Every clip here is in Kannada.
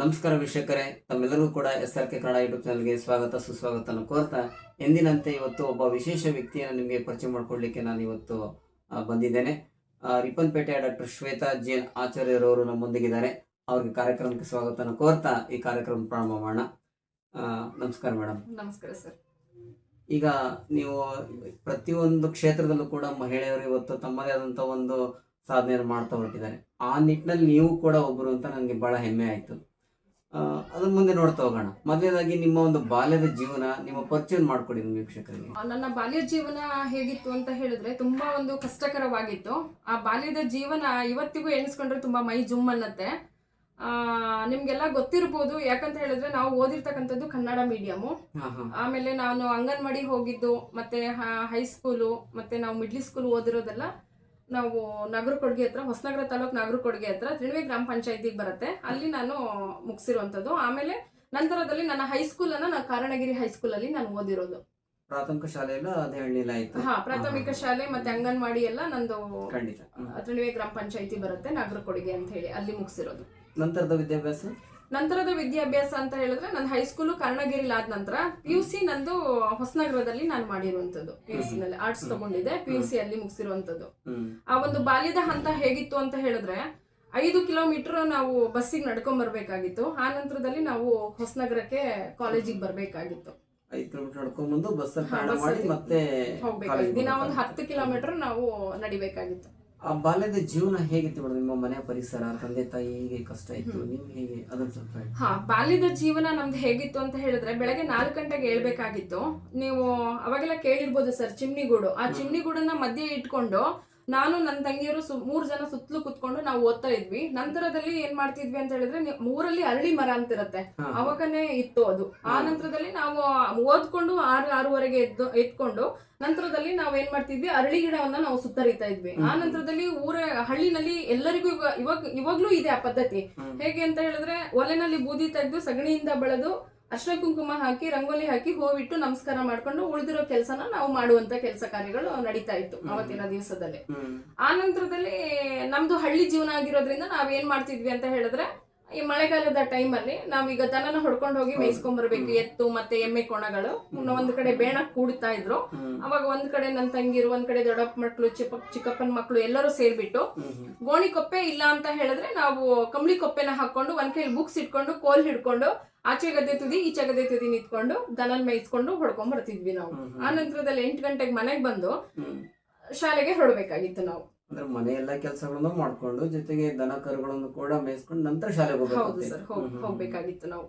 ನಮಸ್ಕಾರ ವೀಕ್ಷಕರೇ ತಮ್ಮೆಲ್ಲರಿಗೂ ಕೂಡ S R K Kannada YouTube ಚಾನಲ್ಗೆ ಸ್ವಾಗತ ಸುಸ್ವಾಗತನ ಕೋರ್ತಾ. ಎಂದಿನಂತೆ ಇವತ್ತು ಒಬ್ಬ ವಿಶೇಷ ವ್ಯಕ್ತಿಯನ್ನು ನಿಮಗೆ ಪರಿಚಯ ಮಾಡಿಕೊಡ್ಲಿಕ್ಕೆ ನಾನು ಇವತ್ತು ಬಂದಿದ್ದೇನೆ. ರಿಪ್ಪನ್ಪೇಟೆಯ ಡಾಕ್ಟರ್ ಶ್ವೇತಾ ಜೈನ್ ಆಚಾರ್ಯರವರು ನಮ್ಮೊಂದಿಗಿದ್ದಾರೆ. ಅವ್ರಿಗೆ ಕಾರ್ಯಕ್ರಮಕ್ಕೆ ಸ್ವಾಗತನ ಕೋರ್ತಾ ಈ ಕಾರ್ಯಕ್ರಮ ಪ್ರಾರಂಭ ಮಾಡೋಣ. ನಮಸ್ಕಾರ ಮೇಡಮ್. ನಮಸ್ಕಾರ ಸರ್. ಈಗ ನೀವು ಪ್ರತಿಯೊಂದು ಕ್ಷೇತ್ರದಲ್ಲೂ ಕೂಡ ಮಹಿಳೆಯರು ಇವತ್ತು ತಮ್ಮದೇ ಆದಂಥ ಒಂದು ಸಾಧನೆಯನ್ನು ಮಾಡ್ತಾ ಹೊರಟಿದ್ದಾರೆ. ಆ ನಿಟ್ಟಿನಲ್ಲಿ ನೀವು ಕೂಡ ಒಬ್ಬರು ಅಂತ ನನಗೆ ಬಹಳ ಹೆಮ್ಮೆ ಆಯಿತು. ಅದನ್ನ ಮುಂದೆ ನೋಡ್ತಾ ಹೋಗೋಣ. ಮೊದಲನೇದಾಗಿ ನಿಮ್ಮ ಒಂದು ಬಾಲ್ಯದ ಜೀವನ ನಿಮ್ಮ ಪರಿಚಯ ಮಾಡ್ಕೊಡಿ ನಿಮ್ಮ ವೀಕ್ಷಕರಿಗೆ. ನನ್ನ ಬಾಲ್ಯ ಜೀವನ ಹೇಗಿತ್ತು ಅಂತ ಹೇಳಿದ್ರೆ ತುಂಬಾ ಒಂದು ಕಷ್ಟಕರವಾಗಿತ್ತು. ಆ ಬಾಲ್ಯದ ಜೀವನ ಇವತ್ತಿಗೂ ಎಣಿಸ್ಕೊಂಡ್ರೆ ತುಂಬಾ ಮೈ ಜುಮ್ ಅನ್ನತ್ತೆ. ಆ, ನಿಮ್ಗೆಲ್ಲ ಗೊತ್ತಿರ್ಬೋದು. ಯಾಕಂತ ಹೇಳಿದ್ರೆ ನಾವು ಓದಿರ್ತಕ್ಕಂಥದ್ದು ಕನ್ನಡ ಮೀಡಿಯಮು ಆಮೇಲೆ ನಾನು ಅಂಗನವಾಡಿ ಹೋಗಿದ್ದು ಮತ್ತೆ ಹೈಸ್ಕೂಲು ಮತ್ತೆ ನಾವು ಮಿಡ್ಲ್ ಸ್ಕೂಲ್ ಓದಿರೋದೆಲ್ಲ ನಾವು ನಗರ ಕೊಡುಗೆ ಹತ್ರ ಹೊಸನಗರ ತಾಲೂಕು ನಾಗರ ಕೊಡುಗೆ ಹತ್ರ ತ್ರಿಣವಿ ಗ್ರಾಮ ಪಂಚಾಯತಿಗೆ ಬರುತ್ತೆ. ಅಲ್ಲಿ ನಾನು ಮುಗಿಸಿರುವಂಥದ್ದು ಆಮೇಲೆ ನಂತರದಲ್ಲಿ ನನ್ನ ಹೈಸ್ಕೂಲ್ ಅನ್ನ ನಾನು ಕಾರಣಗಿರಿ ಹೈಸ್ಕೂಲ್ ಅಲ್ಲಿ ನಾನು ಓದಿರೋದು. ಪ್ರಾಥಮಿಕ ಶಾಲೆಯಲ್ಲ ಅದು ಹೇಳಲಿಲ್ಲ ಆಯ್ತು. ಹಾ ಪ್ರಾಥಮಿಕ ಶಾಲೆ ಮತ್ತೆ ಅಂಗನವಾಡಿ ಎಲ್ಲ ನಂದು ಖಂಡಿತ. ಹ್ಮ್. ಗ್ರಾಮ ಪಂಚಾಯತಿ ಬರುತ್ತೆ ನಾಗರ ಕೊಡುಗೆ ಅಂತ ಹೇಳಿ ಅಲ್ಲಿ ಮುಗಿಸಿರೋದು. ನಂತರದ ವಿದ್ಯಾಭ್ಯಾಸ? ನಂತರದ ವಿದ್ಯಾಭ್ಯಾಸ ಅಂತ ಹೇಳಿದ್ರೆ ನನ್ನ ಹೈಸ್ಕೂಲು ಕರ್ಣಗಿರಿಲಿ ಆದ ನಂತರ ಪಿ ಯು ಸಿ ನಂದು ಹೊಸನಗರದಲ್ಲಿ ನಾನು ಮಾಡಿರುವಂತದ್ದು ಪಿ ಯು ಸಿ ನಲ್ಲಿ ಆರ್ಟ್ಸ್ ತಗೊಂಡಿದ್ದೆ ಪಿ ಯು ಸಿ ಅಲ್ಲಿ ಮುಗಿಸಿರುವಂತದ್ದು ಆ ಒಂದು ಬಾಲ್ಯದ ಹಂತ ಹೇಗಿತ್ತು ಅಂತ ಹೇಳಿದ್ರೆ ಐದು ಕಿಲೋಮೀಟರ್ ನಾವು ಬಸ್ಸಿಗೆ ನಡ್ಕೊಂಡ್ ಬರ್ಬೇಕಾಗಿತ್ತು. ಆ ನಂತರದಲ್ಲಿ ನಾವು ಹೊಸನಗರಕ್ಕೆ ಕಾಲೇಜಿಗೆ ಬರ್ಬೇಕಾಗಿತ್ತು. ಐದು ಕಿಲೋಮೀಟರ್ ನಡ್ಕೊಂಡ್ ಬಂದು ಮಾಡಿ ಮತ್ತೆ ದಿನ ಒಂದು. ಹತ್ತು ಕಿಲೋಮೀಟರ್ ನಾವು ನಡಿಬೇಕಾಗಿತ್ತು. ಆ ಬಾಲ್ಯದ ಜೀವನ ಹೇಗಿತ್ತು ಮೇಡಮ್? ನಿಮ್ಮ ಮನೆ ಪರಿಸರ ತಂದೆ ತಾಯಿ ಹೇಗೆ ಕಷ್ಟ ಇತ್ತು? ನಿಮ್ ಹೇಗೆ? ಅದನ್ನ ಸ್ವಲ್ಪ ಹೇಳಿ. ಹಾ ಬಾಲ್ಯದ ಜೀವನ ನಮ್ದು ಹೇಗಿತ್ತು ಅಂತ ಹೇಳಿದ್ರೆ ಬೆಳಗ್ಗೆ ನಾಲ್ಕು ಗಂಟೆಗೆ ಹೇಳ್ಬೇಕಾಗಿತ್ತು. ನೀವು ಅವಾಗೆಲ್ಲ ಕೇಳಿರ್ಬೋದು ಸರ್ ಚಿಮ್ನಿಗೂಡು. ಆ ಚಿಮ್ನಿಗೂಡನ್ನ ಮಧ್ಯೆ ಇಟ್ಕೊಂಡು ನಾನು ನನ್ನ ತಂಗಿಯರು ಸು ಮೂರು ಜನ ಸುತ್ತಲೂ ಕುತ್ಕೊಂಡು ನಾವು ಓದ್ತಾ ಇದ್ವಿ. ನಂತರದಲ್ಲಿ ಏನ್ ಮಾಡ್ತಿದ್ವಿ ಅಂತ ಹೇಳಿದ್ರೆ ಮೂರಲ್ಲಿ ಅರಳಿ ಮರ ಅಂತಿರತ್ತೆ. ಅವಾಗನೇ ಇತ್ತು ಅದು. ಆ. ನಂತರದಲ್ಲಿ ನಾವು ಓದ್ಕೊಂಡು ಆರು ಆರೂವರೆಗೆ ಎದ್ದು ಎತ್ಕೊಂಡು ನಂತರದಲ್ಲಿ ನಾವ್ ಏನ್ ಮಾಡ್ತಿದ್ವಿ? ಅರಳಿ ಗಿಡವನ್ನ ನಾವು ಸುತ್ತರಿತಾ ಇದ್ವಿ. ಆ. ನಂತರದಲ್ಲಿ ಊರ ಹಳ್ಳಿನಲ್ಲಿ ಎಲ್ಲರಿಗೂ ಇವಾಗ ಇವಾಗ ಇವಾಗ್ಲೂ ಇದೆ ಆ ಪದ್ಧತಿ. ಹೇಗೆ ಅಂತ ಹೇಳಿದ್ರೆ ಒಲೆನಲ್ಲಿ ಬೂದಿ ತೆಗೆದು ಸಗಣಿಯಿಂದ ಬೆಳೆದು ಅರ್ಶಿನ ಕುಂಕುಮ ಹಾಕಿ ರಂಗೋಲಿ ಹಾಕಿ ಹೂವಿಟ್ಟು ನಮಸ್ಕಾರ ಮಾಡ್ಕೊಂಡು ಉಳಿದಿರೋ ಕೆಲಸನ ನಾವು ಮಾಡುವಂತ ಕೆಲಸ ಕಾರ್ಯಗಳು ನಡೀತಾ ಇತ್ತು. ಅವತ್ತಿನ ದಿವಸದಲ್ಲಿ ಆ ನಂತರದಲ್ಲಿ ನಮ್ದು ಹಳ್ಳಿ ಜೀವನ ಆಗಿರೋದ್ರಿಂದ ನಾವೇನ್ ಮಾಡ್ತಿದ್ವಿ ಅಂತ ಹೇಳಿದ್ರೆ ಈ ಮಳೆಗಾಲದ ಟೈಮಲ್ಲಿ ನಾವೀಗ ದನನ ಹೊಡ್ಕೊಂಡು ಹೋಗಿ ಹೌದು. ಮೇಯಿಸ್ಕೊಂಡ್ ಬರ್ಬೇಕು ಎತ್ತು ಮತ್ತೆ ಎಮ್ಮೆ ಕೋಣಗಳು. ಒಂದ್ ಕಡೆ ಬೇಣ ಕೂಡ್ತಾ ಇದ್ರು. ಅವಾಗ ಒಂದ್ ಕಡೆ ನನ್ನ ತಂಗಿರು ಒಂದ್ ಕಡೆ ದೊಡ್ಡಪ್ಪ ಮಕ್ಳು ಚಿಕ್ಕ ಚಿಕ್ಕಪ್ಪನ ಮಕ್ಳು ಎಲ್ಲರೂ ಸೇರ್ಬಿಟ್ಟು ಗೋಣಿ ಕೊಪ್ಪೆ ಇಲ್ಲ ಅಂತ ಹೇಳಿದ್ರೆ ನಾವು ಕಂಬಳಿ ಕೊಪ್ಪೆನ ಹಾಕೊಂಡು ಒಂದ್ ಕೈಲಿ ಬುಕ್ಸ್ ಇಟ್ಕೊಂಡು ಕೋಲ್ ಹಿಡ್ಕೊಂಡು ಆಚೆ ಗದ್ದೆ ತುದಿ ಈಚೆ ಗದ್ದೆ ತುದಿ ನಿಂತ್ಕೊಂಡು ದನನ್ ಮೇಯಿಸ್ಕೊಂಡು ಹೊಡ್ಕೊಂಡ್ ಬರ್ತಿದ್ವಿ ನಾವು. ಆ ನಂತರದಲ್ಲಿ ಎಂಟು ಗಂಟೆಗೆ ಮನೆಗೆ ಬಂದು ಶಾಲೆಗೆ ಹೊರಡ್ಬೇಕಾಗಿತ್ತು ನಾವು. ಅಂದ್ರೆ ಮನೆ ಎಲ್ಲಾ ಕೆಲಸಗಳನ್ನು ಮಾಡ್ಕೊಂಡು ಜೊತೆಗೆ ದನ ಕರುಗಳನ್ನು ಕೂಡ ಮೇಯಿಸ್ಕೊಂಡು ನಂತರ ಶಾಲೆಗೆ ಹೌದು ಹೋಗ್ಬೇಕು ಸರ್ ಹೋಗ್ ಹೋಗ್ಬೇಕಾಗಿತ್ತು ನಾವು.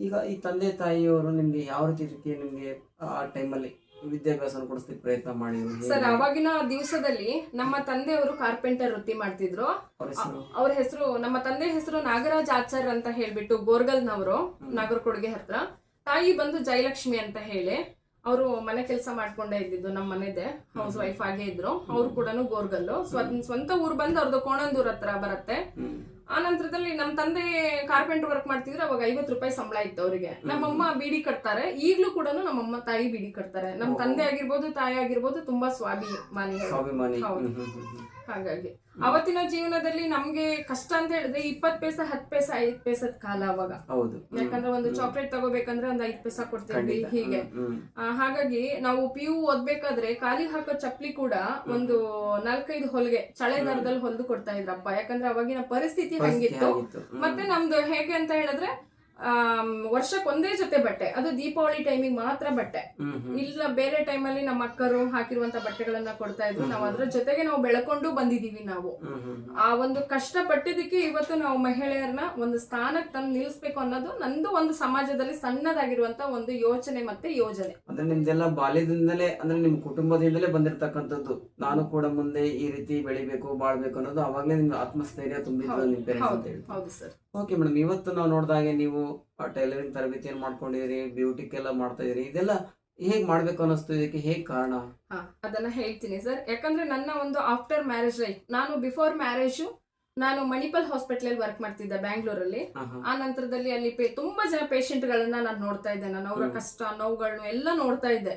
ಈಗ ಈ ತಂದೆ ತಾಯಿಯವರು ನಿಮ್ಗೆ ಯಾವ ರೀತಿ ರೀತಿ ನಿಮ್ಗೆ ಆ ಟೈಮಲ್ಲಿ ವಿದ್ಯಾಭ್ಯಾಸ ಕೊಡಿಸ್ಲಿಕ್ಕೆ ಪ್ರಯತ್ನ ಮಾಡಿದ್ರು ಹೇಗೆ? ಸರ್ ಅವಾಗಿನ ದಿವಸದಲ್ಲಿ ನಮ್ಮ ತಂದೆಯವರು ಕಾರ್ಪೆಂಟರ್ ವೃತ್ತಿ ಮಾಡ್ತಿದ್ರು. ಅವ್ರ ಹೆಸರು? ಅವ್ರ ಹೆಸರು ನಮ್ಮ ತಂದೆ ಹೆಸರು ನಾಗರಾಜ್ ಆಚಾರ್ ಅಂತ ಹೇಳ್ಬಿಟ್ಟು ಗೋರ್ಗಲ್ನವರು ನಾಗರಕೊಡುಗೆ ಹತ್ರ. ತಾಯಿ ಬಂದು ಜಯಲಕ್ಷ್ಮಿ ಅಂತ ಹೇಳಿ. ಅವರು ಮನೆ ಕೆಲಸ ಮಾಡ್ಕೊಂಡೇ ಇದ್ದಿದ್ದು ನಮ್ಮ ಮನೆದೆ. ಹೌಸ್ ವೈಫ್ ಆಗೇ ಇದ್ರು. ಅವ್ರು ಕೂಡ ಗೋರ್ಗಲ್ಲು. ಸ್ವ- ಸ್ವಂತ ಊರ್ ಬಂದು ಅವ್ರದ್ದು ಕೋಣಂದೂರ್ ಹತ್ರ ಬರುತ್ತೆ. ಆ ನಂತರದಲ್ಲಿ ನಮ್ಮ ತಂದೆ ಕಾರ್ಪೆಂಟರ್ ವರ್ಕ್ ಮಾಡ್ತಿದ್ರು. ಅವಾಗ ಐವತ್ತು ರೂಪಾಯಿ ಸಂಬಳ ಇತ್ತು ಅವರಿಗೆ. ನಮ್ಮಮ್ಮ ಬಿಡಿ ಕಟ್ತಾರೆ. ಈಗ್ಲೂ ಕೂಡ ನಮ್ಮಮ್ಮ ತಾಯಿ ಬಿಡಿ ಕಟ್ತಾರೆ. ನಮ್ಮ ತಂದೆ ಆಗಿರ್ಬೋದು ತಾಯಿ ಆಗಿರ್ಬೋದು ತುಂಬಾ ಸ್ವಾಭಿಮಾನಿ. ಹಾಗಾಗಿ. ಅವತ್ತಿನ ಜೀವನದಲ್ಲಿ ನಮ್ಗೆ ಕಷ್ಟ ಅಂತ ಹೇಳಿದ್ರೆ ಇಪ್ಪತ್ ಪೈಸೆ ಹತ್ ಪೈಸೆ ಐದ್ ಪೈಸದ ಕಾಲ ಅವಾಗ. ಹೌದು. ಯಾಕಂದ್ರೆ ಒಂದು. ಚಾಕ್ಲೇಟ್ ತಗೋಬೇಕಂದ್ರೆ ಒಂದ್ ಐದ್ ಪೈಸಾ ಕೊಡ್ತಿದ್ವಿ ಹೀಗೆ. ಹಾಗಾಗಿ ನಾವು ಪಿ ಯು ಓದ್ಬೇಕಾದ್ರೆ ಖಾಲಿ ಹಾಕೋ ಚಪ್ಲಿ ಕೂಡ ಒಂದು ನಾಲ್ಕೈದು ಹೊಲಿಗೆ ಚಳೆ ದರದಲ್ಲಿ ಹೊಲ್ದು ಕೊಡ್ತಾ ಇದ್ರಪ್ಪ. ಯಾಕಂದ್ರೆ ಅವಾಗಿನ ಪರಿಸ್ಥಿತಿ ಹಂಗಿತ್ತು. ಮತ್ತೆ ನಮ್ದು ಹೇಗೆ ಅಂತ ಹೇಳಿದ್ರೆ ವರ್ಷಕ್ಕೆ ಒಂದೇ ಜೊತೆ ಬಟ್ಟೆ. ಅದು ದೀಪಾವಳಿ ಟೈಮಿಗೆ ಮಾತ್ರ ಬಟ್ಟೆ. ಇಲ್ಲ ಬೇರೆ ಟೈಮಲ್ಲಿ ನಮ್ಮ ಅಕ್ಕರು ಹಾಕಿರುವಂತ ಬಟ್ಟೆಗಳನ್ನ ಕೊಡ್ತಾ ಇದ್ರು. ನಾವು ಅದ್ರ ಜೊತೆಗೆ ನಾವು ಬೆಳಕೊಂಡು ಬಂದಿದೀವಿ ನಾವು. ಆ ಒಂದು ಕಷ್ಟ ಪಟ್ಟಿದ್ದಕ್ಕೆ ಇವತ್ತು ನಾವು ಮಹಿಳೆಯರನ್ನ ಒಂದು ಸ್ಥಾನಕ್ಕೆ ತಂದು ನಿಲ್ಲಿಸ್ಬೇಕು ಅನ್ನೋದು ನಂದು ಒಂದು ಸಮಾಜದಲ್ಲಿ ಸಣ್ಣದಾಗಿರುವಂತ ಒಂದು ಯೋಚನೆ ಮತ್ತೆ ಯೋಜನೆ. ಅಂದ್ರೆ ನಿಮ್ದೆಲ್ಲ ಬಾಲ್ಯದಿಂದಲೇ ಅಂದ್ರೆ ನಿಮ್ ಕುಟುಂಬದಿಂದಲೇ ಬಂದಿರತಕ್ಕಂಥದ್ದು. ನಾನು ಕೂಡ ಮುಂದೆ ಈ ರೀತಿ ಬೆಳಿಬೇಕು ಬಾಳ್ಬೇಕು ಅನ್ನೋದು ಅವಾಗಲೇ ನಿಮ್ಗೆ ಆತ್ಮಸ್ಥೈರ್ಯ ತುಂಬಿದ್ದು ಅಂತ ಹೇಳ್ತಾರೆ. ಹೌದು ಸರ್. ಓಕೆ ಮೇಡಮ್ ಇವತ್ತು ನಾವು ನೋಡಿದಾಗೆ ನೀವು ಟೈಲರಿಂಗ್ ತರಬೇತಿಯನ್ನು ಬ್ಯೂಟಿಕ್ ಎಲ್ಲ ಮಾಡ್ತಾ ಇದೀರಿ ಇದೆಲ್ಲ ಹೇಗ್ ಮಾಡ್ಬೇಕು ಅನ್ನಿಸ್ತು ಇದಕ್ಕೆ? ಹೇಗ್ ಕಾರಣ? ಹಾ ಅದನ್ನ ಹೇಳ್ತೀನಿ ಸರ್. ಯಾಕಂದ್ರೆ ನನ್ನ ಒಂದು ಆಫ್ಟರ್ ಮ್ಯಾರೇಜ್ ಲೈಫ್ ನಾನು ಬಿಫೋರ್ ಮ್ಯಾರೇಜು ನಾನು ಮಣಿಪಾಲ್ ಹಾಸ್ಪಿಟಲ್ ವರ್ಕ್ ಮಾಡ್ತಿದ್ದೆ ಬ್ಯಾಂಗ್ಳೂರಲ್ಲಿ. ಆ ನಂತರದಲ್ಲಿ ಅಲ್ಲಿ ತುಂಬಾ ಜನ ಪೇಷಂಟ್ ಗಳನ್ನ ನಾನು ನೋಡ್ತಾ ಇದ್ದೆ ನಾನು ಅವರ. ಕಷ್ಟ ನೋವುಗಳನ್ನ ಎಲ್ಲ ನೋಡ್ತಾ ಇದ್ದೆ.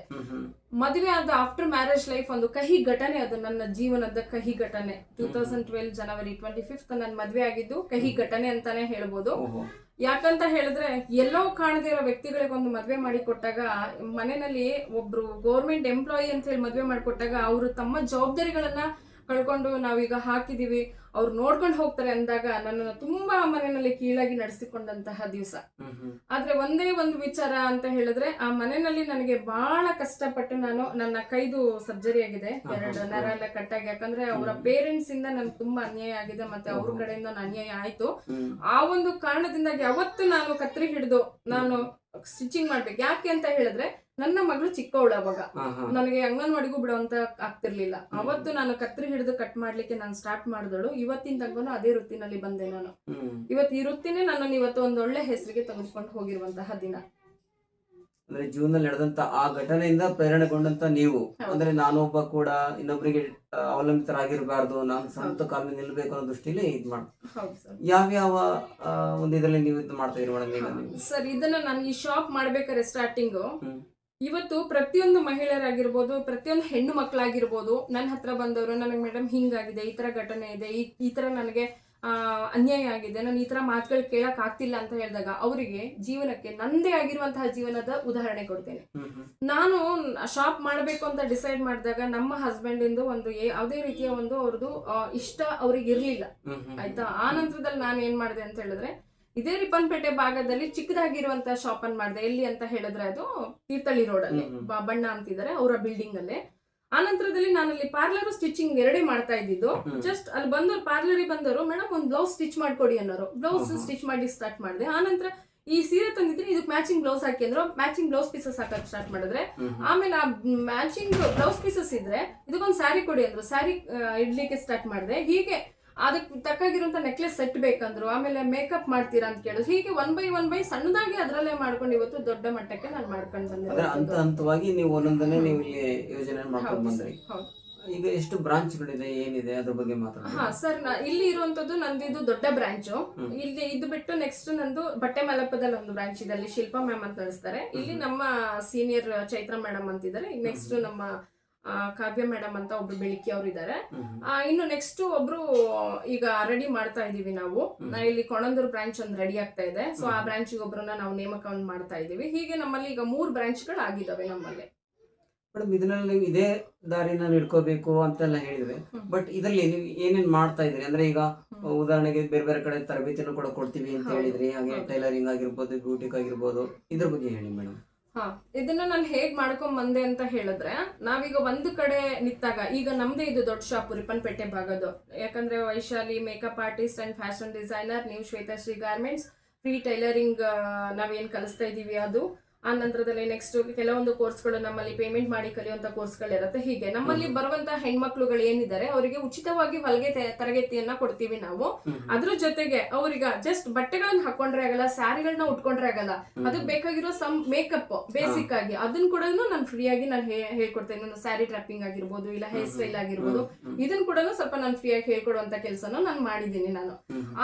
ಮದುವೆ ಆದ ಆಫ್ಟರ್ ಮ್ಯಾರೇಜ್ ಲೈಫ್ ಒಂದು ಕಹಿ ಘಟನೆ ಅದು ನನ್ನ ಜೀವನದ ಕಹಿ ಘಟನೆ. Two thousand twelve January twenty fifth ನನ್ನ ಮದುವೆ ಆಗಿದ್ದು ಕಹಿ ಘಟನೆ ಅಂತಾನೆ ಹೇಳ್ಬೋದು. ಯಾಕಂತ ಹೇಳಿದ್ರೆ ಎಲ್ಲೋ ಕಾಣದೇ ಇರೋ ವ್ಯಕ್ತಿಗಳಿಗೆ ಒಂದು ಮದ್ವೆ ಮಾಡಿ ಕೊಟ್ಟಾಗ ಮನೆಯಲ್ಲಿ ಒಬ್ರು ಗೌರ್ಮೆಂಟ್ ಎಂಪ್ಲಾಯಿ ಅಂತ ಹೇಳಿ ಮದ್ವೆ ಮಾಡಿಕೊಟ್ಟಾಗ ಅವರು ತಮ್ಮ ಜವಾಬ್ದಾರಿಗಳನ್ನ ಕಳ್ಕೊಂಡು ನಾವೀಗ ಹಾಕಿದೀವಿ. ಅವ್ರು ನೋಡ್ಕೊಂಡು ಹೋಗ್ತಾರೆ ಅಂದಾಗ ನನ್ನನ್ನು ತುಂಬಾ ಮನೆಯಲ್ಲಿ ಕೀಳಾಗಿ ನಡೆಸಿಕೊಂಡಂತಹ ದಿವಸ. ಆದ್ರೆ ಒಂದೇ ಒಂದು ವಿಚಾರ ಅಂತ ಹೇಳಿದ್ರೆ ಆ ಮನೆಯಲ್ಲಿ ನನಗೆ ಬಹಳ ಕಷ್ಟಪಟ್ಟು ನಾನು ನನ್ನ ಕೈದು ಸರ್ಜರಿ ಆಗಿದೆ. ಎರಡು ನರ ಎಲ್ಲ ಕಟ್ಟಾಗಿ. ಯಾಕಂದ್ರೆ ಅವರ ಪೇರೆಂಟ್ಸ್ ಇಂದ ನನ್ಗೆ ತುಂಬಾ ಅನ್ಯಾಯ ಆಗಿದೆ ಮತ್ತೆ ಅವ್ರ. ಕಡೆಯಿಂದ ಅನ್ಯಾಯ ಆಯ್ತು. ಆ ಒಂದು ಕಾರಣದಿಂದಾಗಿ ಅವತ್ತು ನಾನು ಕತ್ರಿ ಹಿಡಿದು ನಾನು ಸ್ಟಿಚಿಂಗ್ ಮಾಡ್ಬೇಕು. ಯಾಕೆ ಅಂತ ಹೇಳಿದ್ರೆ ನನ್ನ ಮಗಳು ಚಿಕ್ಕವಳು ಅವಾಗ. ನನಗೆ ಅಂಗನವಾಡಿಗೂ ಬಿಡುವಂತ ಆಗ್ತಿರ್ಲಿಲ್ಲ. ಅವತ್ತು ನಾನು ಕತ್ರಿ ಹಿಡಿದು ಕಟ್ ಮಾಡ್ಲಿಕ್ಕೆ ನಾನು ಸ್ಟಾರ್ಟ್ ಮಾಡಿದಳು. ಇವತ್ತಿನ ತನಕನು ಅದೇ ವೃತ್ತಿನಲ್ಲಿ ಬಂದೆ ನಾನು. ಇವತ್ತು ಈ ವೃತ್ತಿನೇ ನಾನು ಇವತ್ತು ಒಂದು ಒಳ್ಳೆ ಹೆಸರಿಗೆ ತೆಗೆದುಕೊಂಡು ಹೋಗಿರುವಂತಹ ದಿನ. ಅಂದ್ರೆ ಜೀವನದಲ್ಲಿ ನಡೆದಂತ ಆ ಘಟನೆಯಿಂದ ಪ್ರೇರಣೆಗೊಂಡಂತ ನೀವು. ಅಂದ್ರೆ ನಾನೊಬ್ಬ ಕೂಡ ಇನ್ನೊಬ್ಬರಿಗೆ ಅವಲಂಬಿತರಾಗಿರಬಾರ್ದು ನಾನು ಸ್ವಂತ ಕಾಲ ನಿಲ್ಬೇಕು ಅನ್ನೋ ದೃಷ್ಟಿಲಿ ಇದ್ ಮಾಡ. ಯಾವ್ಯಾವ ಒಂದು ಇದರಲ್ಲಿ ನೀವು ಇದು ಮಾಡ್ತಾ ಇರೋ ಮೇಡಮ್ ಸರ್ ಇದನ್ನ ನಾನು ಈ ಶಾಪ್ ಮಾಡ್ಬೇಕಾದ್ರೆ ಸ್ಟಾರ್ಟಿಂಗು. ಇವತ್ತು ಪ್ರತಿಯೊಂದು ಮಹಿಳೆಯರಾಗಿರ್ಬೋದು ಪ್ರತಿಯೊಂದು ಹೆಣ್ಣು ಮಕ್ಕಳಾಗಿರ್ಬೋದು ನನ್ನ ಹತ್ರ ಬಂದವರು ನನಗೆ ಮೇಡಮ್ ಹಿಂಗಾಗಿದೆ ಈ ತರ ಘಟನೆ ಇದೆ ಈ ಈ ತರ ನನಗೆ ಆ, ಅನ್ಯಾಯ ಆಗಿದೆ ನಾನು ಈ ತರ ಮಾತುಗಳು ಕೇಳಕ್ ಆಗ್ತಿಲ್ಲ ಅಂತ ಹೇಳಿದಾಗ ಅವರಿಗೆ ಜೀವನಕ್ಕೆ ನಂದೇ ಆಗಿರುವಂತಹ ಜೀವನದ ಉದಾಹರಣೆ ಕೊಡ್ತೇನೆ. ನಾನು ಶಾಪ್ ಮಾಡಬೇಕು ಅಂತ ಡಿಸೈಡ್ ಮಾಡಿದಾಗ ನಮ್ಮ ಹಸ್ಬೆಂಡ್ ಇಂದು ಒಂದು ಯಾವುದೇ ರೀತಿಯ ಒಂದು ಅವ್ರದ್ದು ಇಷ್ಟ ಅವ್ರಿಗೆ ಇರ್ಲಿಲ್ಲ. ಆಯ್ತಾ ಆ ನಂತರದಲ್ಲಿ ನಾನು ಏನ್ ಮಾಡಿದೆ ಅಂತ ಹೇಳಿದ್ರೆ ಇದೇ ರಿಪ್ಪನ್ಪೇಟೆ ಭಾಗದಲ್ಲಿ ಚಿಕ್ಕದಾಗಿರುವಂತ ಶಾಪ್ ಅನ್ ಮಾಡಿದೆ. ಎಲ್ಲಿ ಅಂತ ಹೇಳಿದ್ರೆ ಅದು ತೀರ್ಥಳ್ಳಿ ರೋಡ್ ಅಲ್ಲಿ. ಬಣ್ಣ ಅಂತಿದ್ದಾರೆ ಅವರ ಬಿಲ್ಡಿಂಗ್ ಅಲ್ಲಿ. ಆ ನಂತರದಲ್ಲಿ ನಾನು ಅಲ್ಲಿ ಪಾರ್ಲರ್ ಸ್ಟಿಚಿಂಗ್ ಎರಡೇ ಮಾಡ್ತಾ ಇದ್ದಿದ್ದು. ಜಸ್ಟ್ ಅಲ್ಲಿ ಬಂದವರು ಪಾರ್ಲರ್ ಬಂದರು ಮೇಡಮ್ ಒಂದು ಬ್ಲೌಸ್ ಸ್ಟಿಚ್ ಮಾಡ್ಕೊಡಿ ಅನ್ನೋರು. ಬ್ಲೌಸ್ ಸ್ಟಿಚ್ ಮಾಡಿ ಸ್ಟಾರ್ಟ್ ಮಾಡಿದೆ. ಆ ನಂತರ ಈ ಸೀರೆ ತಂದಿದ್ರೆ ಇದಕ್ಕೆ ಮ್ಯಾಚಿಂಗ್ ಬ್ಲೌಸ್ ಹಾಕಿ ಅಂದ್ರೆ. ಮ್ಯಾಚಿಂಗ್ ಬ್ಲೌಸ್ ಪೀಸಸ್ ಹಾಕಕ್ ಸ್ಟಾರ್ಟ್ ಮಾಡಿದ್ರೆ. ಆಮೇಲೆ ಆ ಮ್ಯಾಚಿಂಗ್ ಬ್ಲೌಸ್ ಪೀಸಸ್ ಇದ್ರೆ ಇದಕ್ಕೊಂದು ಸ್ಯಾರಿ ಕೊಡಿ ಅಂದ್ರು. ಸ್ಯಾರಿ ಇಡ್ಲಿಕ್ಕೆ ಸ್ಟಾರ್ಟ್ ಮಾಡಿದೆ. ಹೀಗೆ ಅದಕ್ಕೆ ತಕ್ಕಾಗಿರುವಂತ ನೆಕ್ಲೆಸ್ ಸೆಟ್ ಬೇಕಂದ್ರು ಆಮೇಲೆ ಮೇಕಪ್ ಮಾಡ್ತೀರಾ ಅಂತ ಕೇಳಿದ್ರು. ಹೀಗೆ ಒನ್ ಬೈ ಒನ್ ಬೈ ಸಣ್ಣದಾಗಿ ಅದರಲ್ಲೇ ಮಾಡ್ಕೊಂಡು ಇವತ್ತು ದೊಡ್ಡ ಮಟ್ಟಕ್ಕೆ ನಾನು ಮಾಡ್ಕೊಂಡು ಬಂದೆ ಹಂತ ಹಂತವಾಗಿ ನೀವು ಒಂದೊಂದನ್ನೇ ನೀವು ಇಲ್ಲಿ ಯೋಜನೆ ಮಾಡ್ಕೊಂಡು ಬಂದ್ರಿ. ಈಗ ಎಷ್ಟು ಬ್ರಾಂಚ್ಗಳಿದೆ ಏನಿದೆ ಅದ್ರ ಬಗ್ಗೆ ಮಾತ್ರ ಹಾ ಸರ್ ಇಲ್ಲಿ ಇರುವಂತದ್ದು ನಂದು ಇದು ದೊಡ್ಡ ಬ್ರಾಂಚ್. ಇಲ್ಲಿ ಇದು ಬಿಟ್ಟು ನೆಕ್ಸ್ಟ್ ನಂದು ಬಟ್ಟೆ ಮಲಪದಲ್ಲಿ ಒಂದು ಬ್ರಾಂಚ್ ಇದೆ. ಅಲ್ಲಿ ಶಿಲ್ಪಾ ಮ್ಯಾಮ್ ಅಂತ ನಡೆಸ್ತಾರೆ ಇಲ್ಲಿ ನಮ್ಮ ಸೀನಿಯರ್ ಚೈತ್ರ ಮೇಡಮ್ ಅಂತಿದ್ದಾರೆ. ನೆಕ್ಸ್ಟ್ ನಮ್ಮ ಕಾವ್ಯ ಮೇಡಮ್ ಅಂತ ಒಬ್ರು ಬೆಳಿಗ್ಗೆ ಅವ್ರು ಇದ್ದಾರೆ ಇನ್ನು ನೆಕ್ಸ್ಟ್ ಒಬ್ರು ಈಗ ರೆಡಿ ಮಾಡ್ತಾ ಇದೀವಿ ನಾವು. ಇಲ್ಲಿ ಕೊಣಂದೂರು ಬ್ರಾಂಚ್ ಒಂದು ರೆಡಿ ಆಗ್ತಾ ಇದೆ. ಸೊ ಆ. ಬ್ರಾಂಚ್ ಒಬ್ರನ್ನ ನಾವು ನೇಮಕವನ್ನು ಮಾಡ್ತಾ ಇದೀವಿ. ಹೀಗೆ ನಮ್ಮಲ್ಲಿ ಈಗ ಮೂರ್ ಬ್ರಾಂಚ್ಗಳು ಆಗಿದಾವೆ ನಮ್ಮಲ್ಲಿ. ಮೇಡಮ್ ಇದರಲ್ಲಿ ನೀವು ಇದೇ ದಾರಿನ ಹಿಡ್ಕೋಬೇಕು ಅಂತೆಲ್ಲ ಹೇಳಿದ್ರೆ. ಬಟ್ ಇದರಲ್ಲಿ ನೀವು ಏನೇನ್ ಮಾಡ್ತಾ ಇದ್ರಿ ಅಂದ್ರೆ ಈಗ ಉದಾಹರಣೆಗೆ ಬೇರೆ ಬೇರೆ ಕಡೆ ತರಬೇತಿನೂ ಕೂಡ ಕೊಡ್ತೀವಿ ಅಂತ. ಹೇಳಿದ್ರಿ. ಹಾಗೆ ಟೈಲರಿಂಗ್ ಆಗಿರ್ಬೋದು ಬ್ಯೂಟಿಕ್ ಆಗಿರ್ಬೋದು. ಇದ್ರ ಬಗ್ಗೆ ಹೇಳಿ ಮೇಡಮ್. ಹಾ, ಇದನ್ನ ನಾನು ಹೇಗ್ ಮಾಡ್ಕೊಂಡ್ ಬಂದೆ ಅಂತ ಹೇಳಿದ್ರೆ, ನಾವೀಗ ಒಂದು ಕಡೆ ನಿಂತಾಗ, ಈಗ ನಮ್ದೇ ಇದು ದೊಡ್ಡ ಶಾಪ್ ರಿಪ್ಪನ್ಪೇಟೆ ಭಾಗದ್ದು. ಯಾಕಂದ್ರೆ Vaishali makeup artist and fashion designer ನೀವು ಶ್ವೇತಾಶ್ರೀ ಗಾರ್ಮೆಂಟ್ಸ್ ಫ್ರೀ ಟೈಲರಿಂಗ್ ನಾವೇನ್ ಕಲಿಸ್ತಾ ಇದೀವಿ ಅದು. ಆ ನಂತರದಲ್ಲಿ ನೆಕ್ಸ್ಟ್ ಕೆಲವೊಂದು ಕೋರ್ಸ್ಗಳು ನಮ್ಮಲ್ಲಿ ಪೇಮೆಂಟ್ ಮಾಡಿ ಕಲಿಯುವಂತ ಕೋರ್ಸ್ಗಳಿರುತ್ತೆ ಹೀಗೆ ನಮ್ಮಲ್ಲಿ. ಬರುವಂತ ಹೆಣ್ಮಕ್ಳುಗಳು ಏನಿದ್ದಾರೆ ಅವರಿಗೆ ಉಚಿತವಾಗಿ ಹೊಲಿಗೆ ತರಗತಿಯನ್ನ ಕೊಡ್ತೀವಿ ನಾವು. ಅದ್ರ ಜೊತೆಗೆ ಅವ್ರಿಗೆ ಜಸ್ಟ್ ಬಟ್ಟೆಗಳನ್ನ ಹಾಕೊಂಡ್ರೆ ಆಗಲ್ಲ ಸ್ಯಾರಿಗಳನ್ನ ಉಟ್ಕೊಂಡ್ರೆ ಆಗಲ್ಲ. ಅದಕ್ಕೆ ಬೇಕಾಗಿರೋ ಸಮ್ ಮೇಕಪ್ ಬೇಸಿಕ್ ಆಗಿ. ಅದನ್ನ ಕೂಡ ನಾನು ಫ್ರೀ ಆಗಿ ನಾನು ಹೇಳ್ಕೊಡ್ತೇನೆ. ನಾನು ಸ್ಯಾರಿ ಟ್ರಾಪಿಂಗ್ ಆಗಿರ್ಬೋದು ಇಲ್ಲ ಹೇರ್ ಸ್ಟೈಲ್ ಆಗಿರ್ಬೋದು. ಇದನ್ನ ಕೂಡ ಸ್ವಲ್ಪ ನಾನು ಫ್ರೀ ಆಗಿ ಹೇಳ್ಕೊಡುವಂತ ಕೆಲಸನ ನಾನು ಮಾಡಿದ್ದೀನಿ ನಾನು.